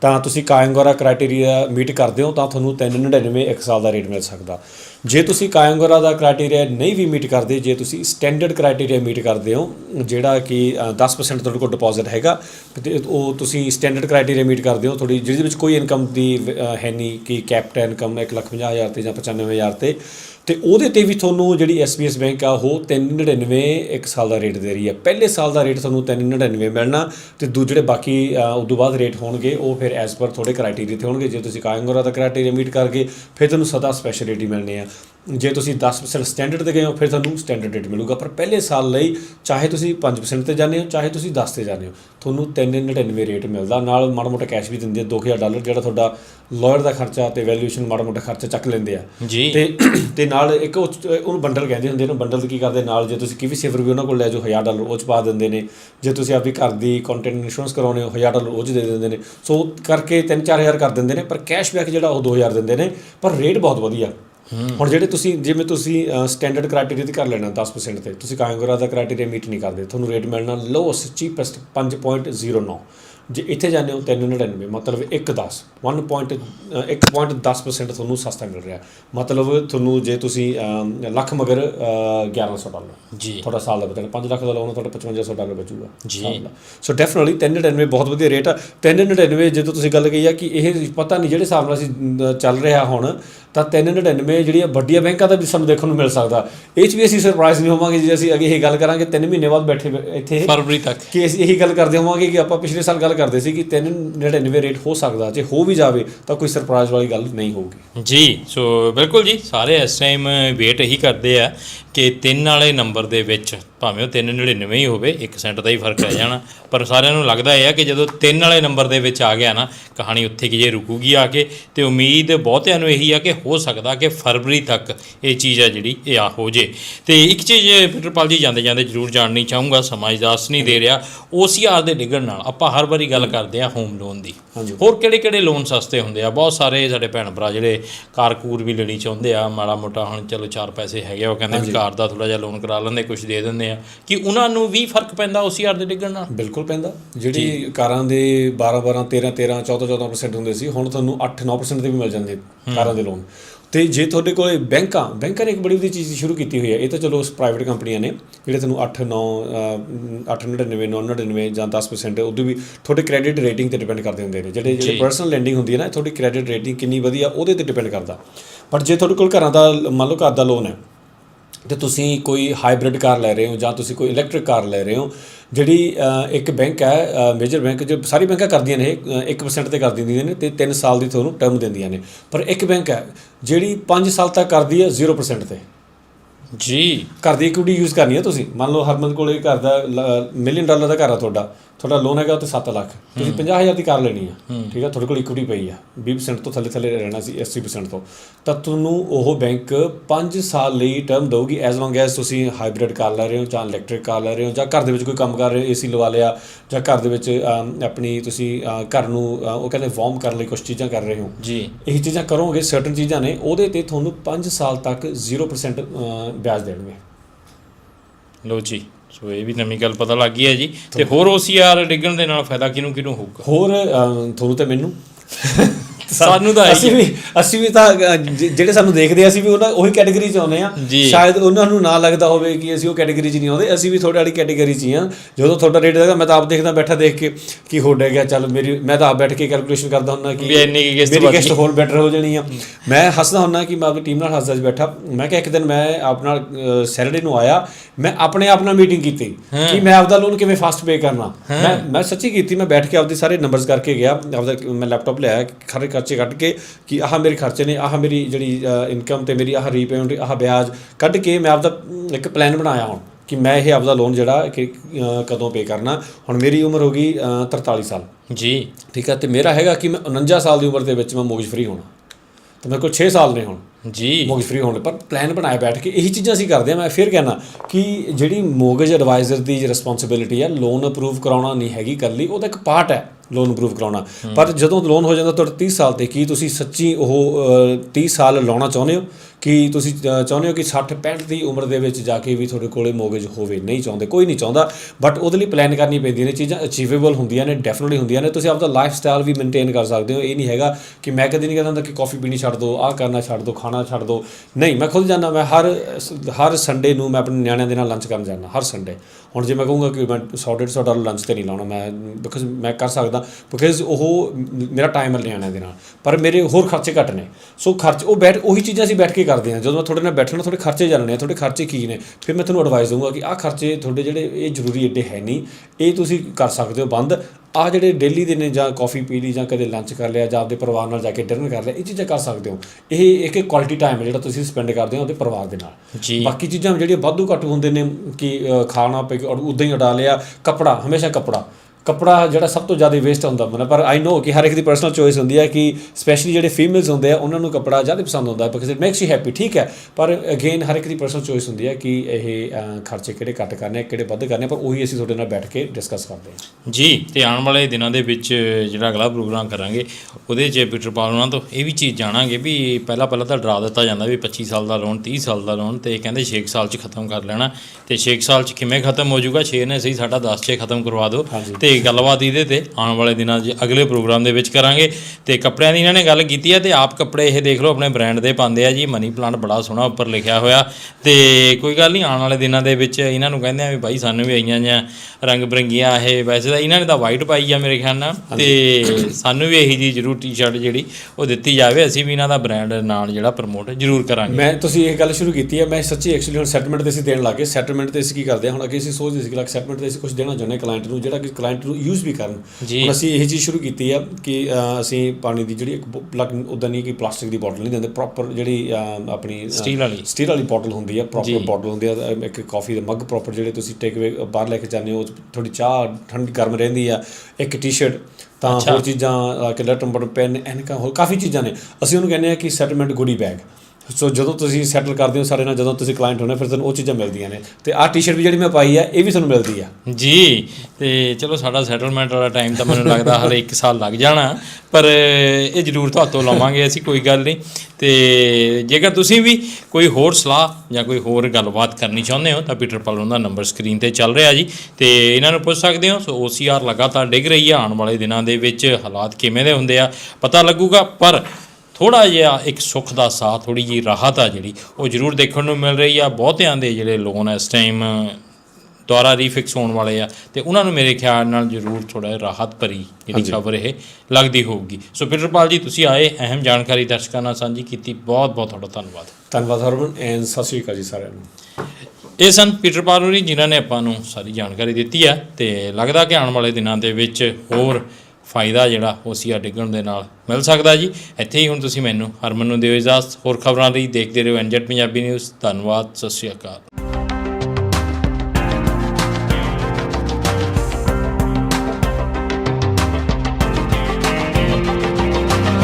Speaker 2: ਤਾਂ ਤੁਸੀਂ ਕਾਇਮ ਕਾਇੰਗੋਰਾ ਕ੍ਰਾਈਟੇਰੀਆ ਮੀਟ ਕਰਦੇ ਹੋ ਤਾਂ ਤੁਹਾਨੂੰ 399 ਇੱਕ ਸਾਲ ਦਾ ਰੇਟ ਮਿਲ ਸਕਦਾ। ਜੇ ਤੁਸੀਂ ਕਾਇੰਗੋਰਾ ਦਾ ਕ੍ਰਾਈਟੇਰੀਆ ਨਹੀਂ ਵੀ ਮੀਟ ਕਰਦੇ ਜੇ ਤੁਸੀਂ ਸਟੈਂਡਰਡ ਕ੍ਰਾਈਟੇਰੀਆ ਮੀਟ ਕਰਦੇ ਹੋ ਜਿਹੜਾ ਕਿ ਅ, 10% ਤੁਹਾਡੇ ਕੋਲ ਡਿਪੋਜ਼ਿਟ ਹੈਗਾ ਤੇ ਉਹ ਤੁਸੀਂ ਸਟੈਂਡਰਡ ਕ੍ਰਾਈਟੇਰੀਆ ਮੀਟ ਕਰਦੇ ਹੋ ਤੁਹਾਡੀ ਜਿਹਦੇ ਵਿੱਚ ਕੋਈ ਇਨਕਮ ਦੀ ਹੈ ਨਹੀਂ ਕਿ ਕੈਪਟ ਇਨਕਮ 150000 ਤੇ ਜਾਂ 95000 ਤੇ ਤੇ ਉਹਦੇ ਤੇ ਵੀ ਤੁਹਾਨੂੰ ਜਿਹੜੀ SBS ਬੈਂਕ ਆ ਉਹ 399 ਇੱਕ ਸਾਲ ਦਾ ਰੇਟ ਦੇ ਰਹੀ ਹੈ। ਪਹਿਲੇ ਸਾਲ ਦਾ ਰੇਟ ਤੁਹਾਨੂੰ 399 ਮਿਲਣਾ ਤੇ ਦੂਜੇ ਬਾਕੀ ਅ, ਤੋਂ ਬਾਅਦ ਰੇਟ ਹੋਣਗੇ ਉਹ ਫਿਰ ਐਸ ਪਰ ਤੁਹਾਡੇ ਕ੍ਰਾਈਟੇਰੀਆ ਤੇ ਹੋਣਗੇ। ਜੇ ਤੁਸੀਂ ਕਾਇੰਗੋਰਾ ਦਾ ਕ੍ਰਾਈਟੇਰੀਆ ਮੀਟ ਕਰਕੇ ਫਿਰ ਤੁਹਾਨੂੰ ਸਦਾ ਸਪੈਸ਼ਲ ਰੇਟ ਹੀ ਮਿਲਣੇ ਆ। ਜੇ ਤੁਸੀਂ 10% ਸਟੈਂਡਰਡ ਤੇ ਗਏ ਹੋ ਫਿਰ ਤੁਹਾਨੂੰ ਸਟੈਂਡਰਡ ਰੇਟ ਮਿਲੂਗਾ। ਪਰ ਪਹਿਲੇ ਸਾਲ ਲਈ ਚਾਹੇ ਤੁਸੀਂ 5% ਤੇ ਜਾਂਦੇ ਹੋ ਚਾਹੇ ਤੁਸੀਂ 10 ਤੇ ਜਾਂਦੇ ਹੋ ਤੁਹਾਨੂੰ 399 ਰੇਟ ਮਿਲਦਾ। ਨਾਲ ਮਾੜਾ ਮੋਟਾ ਕੈਸ਼ ਵੀ ਦਿੰਦੇ ਆ 2000 ਡਾਲਰ ਜਿਹੜਾ ਤੁਹਾਡਾ ਲਾਇਰ ਦਾ ਖਰਚਾ ਤੇ ਵੈਲਿਊਏਸ਼ਨ ਮਾੜਾ ਮੋਟਾ ਖਰਚਾ ਚੱਕ ਲੈਂਦੇ ਆ।
Speaker 1: ਜੀ।
Speaker 2: ਤੇ <clears throat> ਤੇ ਨਾਲ ਇੱਕ ਉਹਨੂੰ ਬੰਡਲ ਕਹਿੰਦੇ ਹੁੰਦੇ ਨੇ ਬੰਡਲ ਕੀ ਕਰਦੇ? ਨਾਲ ਜੇ ਤੁਸੀਂ ਕਿਵੀ ਸੇਵਰ ਵੀ ਉਹਨਾਂ ਕੋਲ ਲੈ ਜਾਓ 1000 ਡਾਲਰ ਉਹ ਚ ਪਾ ਦਿੰਦੇ ਨੇ। ਜੇ ਤੁਸੀਂ ਆਪਣੀ ਘਰ ਦੀ ਕੰਟੈਂਟ ਇੰਸ਼ੋਰੈਂਸ ਕਰਾਉਣੇ ਹੋ 1000 ਡਾਲਰ ਉਹ ਚ ਦੇ ਦਿੰਦੇ ਨੇ। ਸੋ ਕਰਕੇ 3-4000 ਕਰ ਦਿੰਦੇ ਨੇ ਪਰ ਕੈਸ਼ਬੈਕ ਜਿਹੜਾ ਉਹ 2000 ਦਿੰਦੇ ਨੇ। ਪਰ ਰੇਟ ਬਹੁਤ ਵਧੀਆ। ਹੁਣ ਜਿਹੜੇ ਤੁਸੀਂ ਜਿਵੇਂ ਤੁਸੀਂ ਸਟੈਂਡਰਡ ਕ੍ਰਾਈਟੇਰੀਆ ਤੇ ਕਰ ਲੈਣਾ 10% ਤੇ ਤੁਸੀਂ ਕਾਇੰਗੋਰਾ ਦਾ ਕ੍ਰਾਈਟੇਰੀਆ ਮੀਟ ਨਹੀਂ ਕਰਦੇ ਤੁਹਾਨੂੰ ਰੇਟ ਮਿਲਣਾ ਲੋਐਸਟ ਚੀਪੈਸਟ 5.09 ਜੇ ਇੱਥੇ ਜਾਂਦੇ ਹੋ 399 ਮਤਲਬ 1.10 1. ਅ, 1.10% ਤੁਹਾਨੂੰ ਸਸਤਾ ਮਿਲ ਰਿਹਾ ਮਤਲਬ ਤੁਹਾਨੂੰ ਜੇ ਤੁਸੀਂ ਲੱਖ ਮਗਰ ਅ, 1100 ਡਾਲਰ
Speaker 1: ਜੀ
Speaker 2: ਤੁਹਾਡਾ ਸਾਲ ਦਾ ਬਚਣਾ 5 ਲੱਖ ਦਾ ਲੋਨ ਤੁਹਾਡਾ 5500 ਡਾਲਰ ਬਚੂਗਾ
Speaker 1: ਜੀ।
Speaker 2: ਸੋ ਡੈਫੀਨਿਟਲੀ 399 ਬਹੁਤ ਵਧੀਆ ਰੇਟ ਆ 399 ਜਦੋਂ ਤੁਸੀਂ ਗੱਲ ਕਹੀ ਆ ਕਿ ਇਹ ਪਤਾ ਨਹੀਂ ਜਿਹੜੇ ਹਿਸਾਬ ਨਾਲ ਅਸੀਂ ਚੱਲ ਰਿਹਾ ਹੁਣ ਤਾਂ 399 ਜਿਹੜੀਆਂ ਵੱਡੀਆਂ ਬੈਂਕਾਂ ਦਾ ਵੀ ਸਾਨੂੰ ਦੇਖਣ ਨੂੰ ਮਿਲ ਸਕਦਾ। ਇਹ 'ਚ ਵੀ ਅਸੀਂ ਸਰਪ੍ਰਾਈਜ਼ ਨਹੀਂ ਹੋਵਾਂਗੇ ਜੇ ਅਸੀਂ ਅੱਗੇ ਇਹ ਗੱਲ ਕਰਾਂਗੇ 3 ਮਹੀਨੇ ਬਾਅਦ ਬੈਠੇ ਇੱਥੇ
Speaker 1: ਫਰਵਰੀ ਤੱਕ।
Speaker 2: ਕਿ ਅਸੀਂ ਇਹੀ ਗੱਲ ਕਰਦੇ ਹੋਵਾਂਗੇ ਕਿ ਆਪਾਂ ਪਿਛਲੇ ਸਾਲ ਗੱਲ ਕਰਦੇ ਸੀ ਕਿ 399 ਰੇਟ ਹੋ ਸਕਦਾ ਜੇ ਹੋ ਵੀ ਜਾਵੇ ਤਾਂ ਕੋਈ ਸਰਪ੍ਰਾਈਜ਼ ਵਾਲੀ ਗੱਲ ਨਹੀਂ ਹੋਊਗੀ।
Speaker 1: ਜੀ ਸੋ ਬਿਲਕੁਲ ਜੀ ਸਾਰੇ ਇਸ ਟਾਈਮ ਵੇਟ ਇਹੀ ਕਰਦੇ ਆ। ਕਿ ਤਿੰਨ ਵਾਲੇ ਨੰਬਰ ਦੇ ਵਿੱਚ ਭਾਵੇਂ ਉਹ 399 ਹੀ ਹੋਵੇ 1 ਸੈਂਟ ਦਾ ਹੀ ਫ਼ਰਕ ਰਹਿ ਜਾਣਾ। ਪਰ ਸਾਰਿਆਂ ਨੂੰ ਲੱਗਦਾ ਇਹ ਆ ਕਿ ਜਦੋਂ ਤਿੰਨ ਵਾਲੇ ਨੰਬਰ ਦੇ ਵਿੱਚ ਆ ਗਿਆ ਨਾ ਕਹਾਣੀ ਉੱਥੇ ਕਿ ਜੇ ਰੁਕੂਗੀ ਆ ਕੇ ਤੇ ਉਮੀਦ ਬਹੁਤਿਆਂ ਨੂੰ ਇਹੀ ਆ ਕਿ ਹੋ ਸਕਦਾ ਕਿ ਫਰਵਰੀ ਤੱਕ ਇਹ ਚੀਜ਼ ਆ ਜਿਹੜੀ ਇਹ ਆ ਹੋ ਜੇ। ਤੇ ਇੱਕ ਚੀਜ਼ ਪਿਟਰਪਾਲ ਜੀ ਜਾਂਦੇ ਜਾਂਦੇ ਜਰੂਰ ਜਾਣਨੀ ਚਾਹੂੰਗਾ ਸਮਾਂ ਇਜਾਜ਼ਤ ਨਹੀਂ ਦੇ ਰਿਹਾ। OCR ਦੇ ਡਿੱਗਣ ਨਾਲ ਆਪਾਂ ਹਰ ਵਾਰੀ ਗੱਲ ਕਰਦੇ ਆ ਹੋਮ ਲੋਨ ਦੀ। ਹੋਰ ਕਿਹੜੇ ਕਿਹੜੇ ਲੋਨ ਸਸਤੇ ਹੁੰਦੇ ਆ? ਬਹੁਤ ਸਾਰੇ ਸਾਡੇ ਭੈਣ ਭਰਾ ਜਿਹੜੇ ਕਾਰ ਕੂਰ ਵੀ ਲੈਣੀ ਚਾਹੁੰਦੇ ਆ ਮਾੜਾ ਮੋਟਾ ਹੁਣ ਚਲੋ ਚਾਰ ਪੈਸੇ ਹੈਗੇ ਉਹ ਕਹਿੰਦੇ ਕਾਰ ਦਾ ਥੋੜਾ ਜਿਹਾ ਲੋਨ ਕਰਾ ਲੈਂਦੇ ਕੁਝ ਦੇ ਦਿੰਦੇ ਆ। ਕਿ ਉਹਨਾਂ ਨੂੰ ਵੀ ਫ਼ਰਕ ਪੈਂਦਾ OCR ਦੇ ਡਿੱਗਣ ਨਾਲ?
Speaker 2: ਬਿਲਕੁਲ ਪੈਂਦਾ। ਜਿਹੜੀ ਕਾਰਾਂ ਦੇ 12 12 13 13 14 14% ਹੁੰਦੇ ਸੀ ਹੁਣ ਤੁਹਾਨੂੰ 8 9% ਦੇ ਵੀ ਮਿਲ ਜਾਂਦੇ ਕਾਰਾਂ ਦੇ ਲੋਨ ਤੇ ਜੇ ਤੁਹਾਡੇ ਕੋਲੇ ਬੈਂਕਾਂ ਬੈਂਕਾਂ ਨੇ ਇੱਕ ਬੜੀ ਵਧੀਆ ਚੀਜ਼ ਸ਼ੁਰੂ ਕੀਤੀ ਹੋਈ ਹੈ। ਇਹ ਤਾਂ ਚਲੋ ਪ੍ਰਾਈਵੇਟ ਕੰਪਨੀਆਂ ਨੇ ਜਿਹੜੇ ਤੁਹਾਨੂੰ 8 9 899 999 ਜਾਂ 10% ਉਦੋਂ ਵੀ ਤੁਹਾਡੇ ਕ੍ਰੈਡਿਟ ਰੇਟਿੰਗ ਤੇ ਡਿਪੈਂਡ ਕਰਦੇ ਹੁੰਦੇ ਨੇ। ਜਿਹੜੇ ਜਿਹੜੇ ਪਰਸਨਲ ਲੈਂਡਿੰਗ ਹੁੰਦੀ ਹੈ ਨਾ ਤੁਹਾਡੀ ਕ੍ਰੈਡਿਟ ਰੇਟਿੰਗ ਕਿੰਨੀ ਵਧੀਆ ਉਹਦੇ ਤੇ ਡਿਪੈਂਡ ਕਰਦਾ। ਬਟ ਜੇ ਤੁਹਾਡੇ ਕੋਲ ਘਰਾਂ ਦਾ ਮੰਨ ਲਓ ਘਰ ਦਾ ਲੋਨ ਹੈ ਤੇ ਤੁਸੀਂ ਕੋਈ ਹਾਈਬ੍ਰਿਡ ਕਾਰ ਲੈ ਰਹੇ ਹੋ ਜਾਂ ਤੁਸੀਂ ਕੋਈ ਇਲੈਕਟ੍ਰਿਕ ਕਾਰ ਲੈ ਰਹੇ ਹੋ ਜਿਹੜੀ ਇੱਕ ਬੈਂਕ ਹੈ ਮੇਜਰ ਬੈਂਕ ਜੋ ਸਾਰੀ ਬੈਂਕਾਂ ਕਰਦੀਆਂ ਨੇ ਇਹ ਅ, 1% ਤੇ ਕਰ ਦਿੰਦੀਆਂ ਨੇ ਤੇ 3 ਸਾਲ ਦੀ ਤੁਹਾਨੂੰ ਟਰਮ ਦਿੰਦੀਆਂ ਨੇ। ਪਰ ਇੱਕ ਬੈਂਕ ਹੈ ਜਿਹੜੀ 5 ਸਾਲ ਤੱਕ ਕਰਦੀ ਹੈ 0% ਤੇ।
Speaker 1: ਜੀ।
Speaker 2: ਘਰ ਦੀ ਇਕਵਿਟੀ ਯੂਜ਼ ਕਰਨੀ ਹੈ ਤੁਸੀਂ। ਮੰਨ ਲਓ ਹਰਮਨ ਕੋਲੇ ਘਰ ਦਾ ਮਿਲੀਅਨ ਡਾਲਰ ਦਾ ਘਰ ਆ ਤੁਹਾਡਾ। ਤੁਹਾਡਾ ਲੋਨ ਹੈਗਾ ਉੱਤੇ 7 ਲੱਖ। ਤੁਸੀਂ 50000 ਦੀ ਕਾਰ ਲੈਣੀ ਆ। ਠੀਕ ਆ? ਤੁਹਾਡੇ ਕੋਲ ਇਕਵਿਟੀ ਪਈ ਆ। 20% ਤੋਂ ਥੱਲੇ ਥੱਲੇ ਰਹਿਣਾ ਸੀ 80% ਤੋਂ। ਤਾਂ ਤੁਹਾਨੂੰ ਉਹ ਬੈਂਕ 5 ਸਾਲ ਲਈ ਟਰਮ ਦਊਗੀ ਐਜ਼ ਲੌਂਗ ਐਜ਼ ਤੁਸੀਂ ਹਾਈਬ੍ਰਿਡ ਕਾਰ ਲੈ ਰਹੇ ਹੋ ਜਾਂ ਇਲੈਕਟ੍ਰਿਕ ਕਾਰ ਲੈ ਰਹੇ ਹੋ ਜਾਂ ਘਰ ਦੇ ਵਿੱਚ ਕੋਈ ਕੰਮ ਕਰ ਰਹੇ ਹੋ ਏਸੀ ਲਵਾ ਲਿਆ ਜਾਂ ਘਰ ਦੇ ਵਿੱਚ ਆਪਣੀ ਤੁਸੀਂ ਘਰ ਨੂੰ ਉਹ ਕਹਿੰਦੇ ਵਾਰਮ ਕਰਨ ਲਈ ਕੁਝ ਚੀਜ਼ਾਂ ਕਰ ਰਹੇ ਹੋ।
Speaker 1: ਜੀ।
Speaker 2: ਇਹ ਚੀਜ਼ਾਂ ਕਰੋਗੇ ਸਰਟਨ ਚੀਜ਼ਾਂ ਨੇ ਉਹਦੇ ਤੇ ਤੁਹਾਨੂੰ 5 ਸਾਲ ਤੱਕ 0% ਅ, ਵਿਆਜ ਦੇਣਗੇ।
Speaker 1: ਲੋ ਜੀ। ਸੋ ਇਹ ਵੀ ਨਵੀਂ ਗੱਲ ਪਤਾ ਲੱਗ ਗਈ ਹੈ ਜੀ। ਤੇ ਹੋਰ OCR ਡਿੱਗਣ ਦੇ ਨਾਲ ਫਾਇਦਾ ਕਿਹਨੂੰ ਕਿਹਨੂੰ ਹੋਊਗਾ?
Speaker 2: ਹੋਰ ਅ, ਤੁਹਾਨੂੰ ਤੇ ਮੈਨੂੰ।
Speaker 1: ਸਾਨੂੰ ਤਾਂ ਹੈ ਹੀ
Speaker 2: ਅਸੀਂ ਵੀ ਅਸੀਂ ਵੀ ਤਾਂ ਜਿਹੜੇ ਸਾਨੂੰ ਦੇਖਦੇ ਆ ਅਸੀਂ ਵੀ ਉਹਨਾਂ ਉਹੀ ਕੈਟਾਗਰੀ ਚ ਆਉਂਦੇ ਆ। ਸ਼ਾਇਦ ਉਹਨਾਂ ਨੂੰ ਨਾ ਲੱਗਦਾ ਹੋਵੇ ਕਿ ਅਸੀਂ ਉਹ ਕੈਟਾਗਰੀ ਚ ਨਹੀਂ ਆਉਂਦੇ। ਅਸੀਂ ਵੀ ਤੁਹਾਡੇ ਵਾਲੀ ਕੈਟਾਗਰੀ ਚ ਹੀ ਆ। ਜਦੋਂ ਤੁਹਾਡਾ ਰੇਟ ਹੈਗਾ ਮੈਂ ਤਾਂ ਆਪ ਦੇਖਦਾ ਬੈਠਾ ਦੇਖ ਕੇ ਕਿ ਹੋਡ ਗਿਆ ਚੱਲ ਮੇਰੀ ਮੈਂ ਤਾਂ ਆਪ ਬੈਠ ਕੇ ਕੈਲਕੂਲੇਸ਼ਨ ਕਰਦਾ ਹੁੰਦਾ ਕਿ
Speaker 1: ਵੀ ਇੰਨੀ ਕੁ ਕਿਸ਼ਤ
Speaker 2: ਮੇਰੀ ਕਿਸ਼ਤ। ਹੋਰ ਬੈਟਰ ਹੋ ਜਾਣੀ ਆ। ਮੈਂ ਹੱਸਦਾ ਹੁੰਦਾ ਕਿ ਮੈਂ ਆਪਣੀ ਟੀਮ ਨਾਲ ਹੱਸਦਾ ਬੈਠਾ। ਮੈਂ ਕਿਹਾ ਇੱਕ ਦਿਨ ਮੈਂ ਆਪ ਨਾਲ ਸੈਟਰਡੇ ਨੂੰ ਆਇਆ। ਮੈਂ ਆਪਣੇ ਆਪ ਨਾਲ ਮੀਟਿੰਗ ਕੀਤੀ ਕਿ ਮੈਂ ਆਪਦਾ ਲੋਨ ਕਿਵੇਂ ਫਾਸਟ ਪੇ ਕਰਨਾ। ਮੈਂ ਮੈਂ ਸੱਚੀ ਕੀਤੀ ਮੈਂ ਬੈਠ ਕੇ ਆਪਦੇ ਸਾਰੇ ਨੰਬਰਸ ਕਰਕੇ ਗਿਆ। ਆਪਦਾ ਮੈਂ ਲੈਪਟਾਪ ਲਿਆਇਆ। ਖਰੇ ਖਰਚੇ ਕੱਢ ਕੇ ਕਿ ਆਹ ਮੇਰੇ ਖਰਚੇ ਨੇ ਆਹ ਮੇਰੀ ਜਿਹੜੀ ਇਨਕਮ ਤੇ ਮੇਰੀ ਆਹ ਰੀਪੇਮੈਂਟ ਆਹ ਵਿਆਜ ਕੱਢ ਕੇ ਮੈਂ ਆਪਦਾ ਇੱਕ ਪਲਾਨ ਬਣਾਇਆ ਹੁਣ ਕਿ ਮੈਂ ਇਹ ਆਪਦਾ ਲੋਨ ਜਿਹੜਾ ਕਿ ਕਦੋਂ ਪੇ ਕਰਨਾ। ਹੁਣ ਮੇਰੀ ਉਮਰ ਹੋ ਗਈ ਅ, 43 ਸਾਲ।
Speaker 1: ਜੀ।
Speaker 2: ਠੀਕ ਹੈ ਤੇ ਮੇਰਾ ਹੈਗਾ ਕਿ ਮੈਂ 49 ਸਾਲ ਦੀ ਉਮਰ ਦੇ ਵਿੱਚ ਮੈਂ ਮੋਗਜ ਫ੍ਰੀ ਹੋਣਾ। ਤੇ ਮੇਰੇ ਕੋਲ 6 ਸਾਲ ਨੇ ਹੁਣ
Speaker 1: ਜੀ।
Speaker 2: ਮੋਗਜ ਫ੍ਰੀ ਹੋਣ ਲਈ ਪਰ ਪਲਾਨ ਬਣਾਇਆ ਬੈਠ ਕੇ ਇਹੀ ਚੀਜ਼ਾਂ ਅਸੀਂ ਕਰਦੇ ਆ। ਮੈਂ ਫਿਰ ਕਹਿਣਾ ਕਿ ਜਿਹੜੀ ਮੋਗਜ ਐਡਵਾਈਜ਼ਰ ਦੀ ਰਿਸਪੌਂਸਿਬਿਲਿਟੀ ਹੈ ਲੋਨ ਅਪਰੂਵ ਕਰਾਉਣਾ ਨਹੀਂ ਹੈਗੀ ਇਕੱਲੀ ਉਹਦਾ ਇੱਕ ਪਾਰਟ ਹੈ। ਲੋਨ ਅਪਰੂਵ ਕਰਾਉਣਾ। ਪਰ ਜਦੋਂ ਲੋਨ ਹੋ ਜਾਂਦਾ ਤੁਹਾਡੇ 30 ਸਾਲ ਤੇ ਕੀ ਤੁਸੀਂ ਸੱਚੀ ਉਹ ਅ, 30 ਸਾਲ ਲਾਉਣਾ ਚਾਹੁੰਦੇ ਹੋ? ਕਿ ਤੁਸੀਂ ਚਾਹੁੰਦੇ ਹੋ ਕਿ 60 65 ਦੀ ਉਮਰ ਦੇ ਵਿੱਚ ਜਾ ਕੇ ਵੀ ਤੁਹਾਡੇ ਕੋਲੇ ਮੋਗਜ ਹੋਵੇ? ਨਹੀਂ ਚਾਹੁੰਦੇ ਕੋਈ ਨਹੀਂ ਚਾਹੁੰਦਾ। ਬਟ ਉਹਦੇ ਲਈ ਪਲਾਨ ਕਰਨੀ ਪੈਂਦੀਆਂ ਨੇ ਚੀਜ਼ਾਂ ਅਚੀਵੇਬਲ ਹੁੰਦੀਆਂ ਨੇ ਡੈਫੀਨਿਟਲੀ ਹੁੰਦੀਆਂ ਨੇ। ਤੁਸੀਂ ਆਪਦਾ ਲਾਈਫ ਸਟਾਈਲ ਵੀ ਮੇਨਟੇਨ ਕਰ ਸਕਦੇ ਹੋ। ਇਹ ਨਹੀਂ ਹੈਗਾ ਕਿ ਮੈਂ ਕਦੇ ਨਹੀਂ ਕਹਿੰਦਾ ਹੁੰਦਾ ਕਿ ਕਾਫੀ ਪੀਣੀ ਛੱਡ ਦਿਓ ਆਹ ਕਰਨਾ ਛੱਡ ਦਿਓ ਖਾਣਾ ਛੱਡ ਦਿਓ ਨਹੀਂ ਮੈਂ ਖੁਦ ਜਾਂਦਾ ਮੈਂ ਹਰ ਹਰ ਸੰਡੇ ਨੂੰ ਮੈਂ ਆਪਣੇ ਨਿਆਣਿਆਂ ਦੇ ਨਾਲ ਲੰਚ ਕਰਨ ਜਾਂਦਾ ਹਰ ਸੰਡੇ ਹੁਣ ਜੇ ਮੈਂ ਕਹੂੰਗਾ ਕਿ ਮੈਂ 100 150 ਡਾਲਰ ਲੰਚ ਤੇ ਨਹੀਂ ਲਾਉਣਾ, ਮੈਂ ਬਿਕਾਜ਼ ਮੈਂ ਕਰ ਸਕਦਾ ਬਿਕਾਜ਼ ਉਹ ਮੇਰਾ ਟਾਈਮ ਹੈ ਨਿਆਣਿਆਂ ਦੇ ਨਾਲ, ਪਰ ਮੇਰੇ ਹੋਰ ਖਰਚੇ ਘੱਟ ਨੇ। ਸੋ ਖਰਚ, ਉਹ ਬੈਠ, ਉਹੀ ਚੀਜ਼ਾਂ ਅਸੀਂ ਬੈਠ ਕੇ ਕਰਦੇ ਹਾਂ, ਜਦੋਂ ਮੈਂ ਤੁਹਾਡੇ ਨਾਲ ਬੈਠਣਾ ਤੁਹਾਡੇ ਖਰਚੇ ਜਾਣਨੇ ਆ, ਤੁਹਾਡੇ ਖਰਚੇ ਕੀ ਨੇ, ਫਿਰ ਮੈਂ ਤੁਹਾਨੂੰ ਐਡਵਾਈਸ ਦਊਂਗਾ ਕਿ ਆਹ ਖਰਚੇ ਤੁਹਾਡੇ ਜਿਹੜੇ, ਇਹ ਜ਼ਰੂਰੀ ਏਡੇ ਹੈ ਨਹੀਂ, ਇਹ ਤੁਸੀਂ ਕਰ ਸਕਦੇ ਹੋ ਬੰਦ ਆ ਜਿਹੜੇ ਡੇਲੀ ਦੇ ਨੇ ਜਾਂ ਕਾਫੀ ਪੀ ਲਈ ਜਾਂ ਕਦੇ ਲੰਚ ਕਰ ਲਿਆ ਜਾਂ ਆਪਦੇ ਪਰਿਵਾਰ ਨਾਲ ਜਾ ਕੇ ਡਿਨਰ ਕਰ ਲਿਆ ਇਹ ਚੀਜ਼ਾਂ ਕਰ ਸਕਦੇ ਹੋ। ਇਹ ਇੱਕ ਕੁਆਲਿਟੀ ਟਾਈਮ ਹੈ ਜਿਹੜਾ ਤੁਸੀਂ ਸਪੈਂਡ ਕਰਦੇ ਹੋ ਆਪਦੇ ਪਰਿਵਾਰ ਦੇ ਨਾਲ।
Speaker 1: ਜੀ।
Speaker 2: ਬਾਕੀ ਚੀਜ਼ਾਂ ਜਿਹੜੀਆਂ ਵਾਧੂ ਘੱਟ ਹੁੰਦੇ ਨੇ ਕਿ ਖਾਣਾ ਪੇ ਉਦਾਂ ਹੀ ਉਡਾ ਲਿਆ ਕੱਪੜਾ ਹਮੇਸ਼ਾ ਕੱਪੜਾ। ਕੱਪੜਾ ਜਿਹੜਾ ਸਭ ਤੋਂ ਜ਼ਿਆਦਾ ਵੇਸਟ ਹੁੰਦਾ ਮਨ ਪਰ ਆਈ نو ਕਿ ਹਰ ਇੱਕ ਦੀ ਪਰਸਨਲ ਚੋਇਸ ਹੁੰਦੀ ਹੈ ਕਿ ਸਪੈਸ਼ਲੀ ਜਿਹੜੇ ਫੀਮੇਲਸ ਹੁੰਦੇ ਆ ਉਹਨਾਂ ਨੂੰ ਕੱਪੜਾ ਜ਼ਿਆਦਾ ਪਸੰਦ ਹੁੰਦਾ ਹੈ because it makes you happy ਠੀਕ ਹੈ। ਪਰ ਅਗੇਨ ਹਰ ਇੱਕ ਦੀ ਪਰਸਨਲ ਚੋਇਸ ਹੁੰਦੀ ਹੈ ਕਿ ਇਹ ਖਰਚੇ ਕਿਹੜੇ ਘੱਟ ਕਰਨੇ ਕਿਹੜੇ ਵੱਧ ਕਰਨੇ ਪਰ ਉਹੀ ਅਸੀਂ ਤੁਹਾਡੇ ਨਾਲ ਬੈਠ ਕੇ ਡਿਸਕਸ ਕਰਦੇ ਹਾਂ।
Speaker 1: ਜੀ ਤੇ ਆਉਣ ਵਾਲੇ ਦਿਨਾਂ ਦੇ ਵਿੱਚ ਜਿਹੜਾ ਅਗਲਾ ਪ੍ਰੋਗਰਾਮ ਕਰਾਂਗੇ ਉਹਦੇ 'ਚ ਪੀਟਰ ਪਾਲ ਉਹਨਾਂ ਤੋਂ ਇਹ ਵੀ ਚੀਜ਼ ਜਾਣਾਂਗੇ ਵੀ ਪਹਿਲਾਂ ਪਹਿਲਾਂ ਤਾਂ ਡਰਾ ਦਿੱਤਾ ਜਾਂਦਾ ਵੀ 25 ਸਾਲ ਦਾ ਲੋਨ 30 ਸਾਲ ਦਾ ਲੋਨ ਤੇ ਕਹਿੰਦੇ 6 ਸਾਲ 'ਚ ਖਤਮ ਕਰ ਲੈਣਾ। ਤੇ 6 ਸਾਲ 'ਚ ਕਿਵੇਂ ਖਤਮ ਹੋ ਜਾਊਗਾ? 6 ਨੇ ਸਹੀ ਸਾਡਾ 10 'ਚ ਖਤਮ ਕਰਵਾ ਦਿਓ।
Speaker 2: ਹਾਂਜੀ।
Speaker 1: ਤੇ ਗੱਲਬਾਤ ਇਹਦੇ ਤੇ ਆਉਣ ਵਾਲੇ ਦਿਨਾਂ 'ਚ ਅਗਲੇ ਪ੍ਰੋਗਰਾਮ ਦੇ ਵਿੱਚ ਕਰਾਂਗੇ। ਤੇ ਕੱਪੜਿਆਂ ਦੀ ਇਹਨਾਂ ਨੇ ਗੱਲ ਕੀਤੀ ਹੈ ਤੇ ਆਪ ਕੱਪੜੇ ਇਹ ਦੇਖ ਲਓ ਆਪਣੇ ਬ੍ਰਾਂਡ ਦੇ ਪਾਉਂਦੇ ਆ ਜੀ। ਮਨੀ ਪਲਾਂਟ ਬੜਾ ਸੋਹਣਾ ਉੱਪਰ ਲਿਖਿਆ ਹੋਇਆ। ਤੇ ਕੋਈ ਗੱਲ ਨਹੀਂ ਆਉਣ ਵਾਲੇ ਦਿਨਾਂ ਦੇ ਵਿੱਚ ਇਹਨਾਂ ਨੂੰ ਕਹਿੰਦੇ ਆ ਵੀ ਭਾਈ ਸਾਨੂੰ ਵੀ ਆਈਆਂ ਜਾਂ ਰੰਗ ਬਰੰਗੀਆਂ ਇਹ ਵੈਸੇ ਤਾਂ ਇਹਨਾਂ ਨੇ ਤਾਂ ਵਾਈਟ ਪਾਈ ਆ ਮੇਰੇ ਖਿਆਲ ਨਾਲ। ਤੇ ਸਾਨੂੰ ਵੀ ਇਹੀ ਜੀ ਜ਼ਰੂਰ ਟੀ-ਸ਼ਰਟ ਜਿਹੜੀ ਉਹ ਦਿੱਤੀ ਜਾਵੇ। ਅਸੀਂ ਵੀ ਇਹਨਾਂ ਦਾ ਬ੍ਰਾਂਡ ਨਾਲ ਜਿਹੜਾ ਪ੍ਰਮੋਟ ਜ਼ਰੂਰ ਕਰਾਂਗੇ।
Speaker 2: ਮੈਂ ਤੁਸੀਂ ਇਹ ਗੱਲ ਸ਼ੁਰੂ ਕੀਤੀ ਹੈ ਮੈਂ ਸੱਚੀ ਐਕਚੁਅਲੀ ਹੁਣ ਸੈਟਲਮੈਂਟ ਤੇ ਅਸੀਂ ਦੇਣ ਲੱਗੇ ਸੈਟਲਮੈਂਟ ਤੇ ਅਸੀਂ ਕੀ ਕਰਦੇ ਹਾਂ ਹੁਣ ਅੱਗੇ ਅਸੀਂ ਸੋਚਦੇ ਸੀ ਕਿ ਸੈਟਲਮੈਂਟ ਤੇ ਅਸੀਂ ਕੁਝ ਦੇਣਾ ਚਾਹੁੰਦੇ ਕਲਾਇੰਟ ਨੂੰ ਜਿਹੜਾ ਕਿ ਕਲਾਇੰਟ ਯੂਜ਼ ਵੀ ਕਰਨ। ਹੁਣ ਅਸੀਂ ਇਹ ਚੀਜ਼ ਸ਼ੁਰੂ ਕੀਤੀ ਹੈ ਕਿ ਅਸੀਂ ਪਾਣੀ ਦੀ ਜਿਹੜੀ ਇੱਕ ਪਲੱਗ ਉਦਾਂ ਨਹੀਂ ਕਿ ਪਲਾਸਟਿਕ ਦੀ ਬੋਟਲ ਨਹੀਂ ਦਿੰਦੇ ਪ੍ਰੋਪਰ ਜਿਹੜੀ ਆਪਣੀ
Speaker 1: Steel ਵਾਲੀ।
Speaker 2: ਸਟੀਲ ਵਾਲੀ ਬੋਟਲ ਹੁੰਦੀ
Speaker 1: ਜੀ।
Speaker 2: ਪ੍ਰੋਪਰ ਬੋਟਲ ਹੁੰਦੀ ਅ, ਇੱਕ ਕਾਫੀ ਦੇ ਮੱਗ ਪ੍ਰੋਪਰ ਜਿਹੜੇ ਤੁਸੀਂ ਟੇਕ ਅਵੇ ਬਾਹਰ ਲੈ ਕੇ ਜਾਂਦੇ ਹੋ ਥੋੜੀ ਚਾਹ ਠੰਡੀ ਗਰਮ ਰਹਿੰਦੀ ਆ ਇੱਕ ਟੀ-ਸ਼ਰਟ ਤਾਂ। ਹੋਰ ਚੀਜ਼ਾਂ ਕਿ ਲੈਟਰ ਪੈਨ ਐਨਕਾਂ ਹੋਰ ਕਾਫੀ ਚੀਜ਼ਾਂ ਨੇ ਅਸੀਂ ਉਹਨੂੰ ਕਹਿੰਦੇ ਆ ਕਿ ਸੈਟਲਮੈਂਟ ਗੁਡੀ ਬੈਗ ਸੋ ਜਦੋਂ ਤੁਸੀਂ ਸੈਟਲ ਕਰਦੇ ਹੋ ਸਾਡੇ ਨਾਲ, ਜਦੋਂ ਤੁਸੀਂ ਕਲਾਇੰਟ ਹੋਣੇ, ਫਿਰ ਤੁਹਾਨੂੰ ਉਹ ਚੀਜ਼ਾਂ ਮਿਲਦੀਆਂ ਨੇ। ਤੇ ਆਹ ਟੀ-ਸ਼ਰਟ ਵੀ ਜਿਹੜੀ ਮੈਂ ਪਾਈ ਆ, ਇਹ ਵੀ ਤੁਹਾਨੂੰ ਮਿਲਦੀ ਆ।
Speaker 1: ਜੀ, ਤੇ ਚਲੋ ਸਾਡਾ ਸੈਟਲਮੈਂਟ ਵਾਲਾ ਟਾਈਮ ਤਾਂ ਮੈਨੂੰ ਲੱਗਦਾ ਹਲੇ 1 ਸਾਲ ਲੱਗ ਜਾਣਾ, ਪਰ ਇਹ ਜ਼ਰੂਰ ਤੁਹਾਤੋਂ ਲਵਾਂਗੇ ਅਸੀਂ, ਕੋਈ ਗੱਲ ਨਹੀਂ। ਤੇ ਜੇਕਰ ਤੁਸੀਂ ਵੀ ਕੋਈ ਹੋਰ ਸਲਾਹ ਜਾਂ ਕੋਈ ਹੋਰ ਗੱਲਬਾਤ ਕਰਨੀ ਚਾਹੁੰਦੇ ਹੋ, ਤਾਂ ਪੀਟਰ ਪਾਲੋਂ ਦਾ ਨੰਬਰ ਸਕਰੀਨ ਤੇ ਚੱਲ ਰਿਹਾ ਜੀ। ਤੇ ਇਹਨਾਂ ਨੂੰ ਪੁੱਛ ਸਕਦੇ ਹੋ, ਸੋ OCR ਲਗਾਤਾਰ ਡਿੱਗ ਰਹੀ ਆ, ਆਉਣ ਵਾਲੇ ਦਿਨਾਂ ਦੇ ਵਿੱਚ ਹਾਲਾਤ ਕਿਵੇਂ ਦੇ ਹੁੰਦੇ ਆ, ਪਤਾ ਲੱਗੂਗਾ। ਪਰ ਥੋੜਾ ਜਿਹਾ ਇੱਕ ਸੁੱਖ ਦਾ ਸਾਹ ਥੋੜੀ ਜੀ ਰਾਹਤ ਆ ਜਿਹੜੀ ਉਹ ਜ਼ਰੂਰ ਦੇਖਣ ਨੂੰ ਮਿਲ ਰਹੀ ਆ। ਬਹੁਤਿਆਂ ਦੇ ਜਿਹੜੇ ਲੋਨ ਇਸ ਟਾਈਮ ਦੁਆਰਾ ਰੀਫਿਕਸ ਹੋਣ ਵਾਲੇ ਆ ਤੇ ਉਹਨਾਂ ਨੂੰ ਮੇਰੇ ਖਿਆਲ ਨਾਲ ਜ਼ਰੂਰ ਥੋੜਾ ਰਾਹਤ ਭਰੀ ਜਿਹੜੀ। ਖਬਰ ਇਹ ਲੱਗਦੀ ਹੋਊਗੀ। ਸੋ ਪੀਟਰਪਾਲ ਜੀ ਤੁਸੀਂ ਆਏ ਅਹਿਮ ਜਾਣਕਾਰੀ ਦਰਸ਼ਕਾਂ ਨਾਲ ਸਾਂਝੀ ਕੀਤੀ ਬਹੁਤ ਬਹੁਤ ਤੁਹਾਡਾ ਧੰਨਵਾਦ।
Speaker 2: ਧੰਨਵਾਦ ਹਰਮਨ ਐਂਡ ਸਤਿ ਸ਼੍ਰੀ ਅਕਾਲ ਜੀ ਸਾਰਿਆਂ ਨੂੰ।
Speaker 1: ਇਹ ਸਨ ਪੀਟਰ ਪਾਲੋਰੀ ਜਿਨ੍ਹਾਂ ਨੇ ਆਪਾਂ ਨੂੰ ਸਾਰੀ ਜਾਣਕਾਰੀ ਦਿੱਤੀ ਹੈ ਤੇ ਲੱਗਦਾ ਕਿ ਆਉਣ ਵਾਲੇ ਦਿਨਾਂ ਦੇ ਵਿੱਚ ਹੋਰ ਫਾਇਦਾ ਜਿਹੜਾ ਉਹ OCR ਡਿੱਗਣ ਦੇ ਨਾਲ। ਮਿਲ ਸਕਦਾ ਜੀ? ਇੱਥੇ ਹੀ ਹੁਣ ਤੁਸੀਂ ਮੈਨੂੰ ਹਰਮਨ ਨੂੰ ਦਿਓ ਇਜਾਜ਼ਤ। ਹੋਰ ਖਬਰਾਂ ਲਈ ਦੇਖਦੇ ਰਹੋ ਐਨਜੈਟ ਪੰਜਾਬੀ ਨਿਊਜ਼। ਧੰਨਵਾਦ, ਸਤਿ ਸ਼੍ਰੀ ਅਕਾਲ।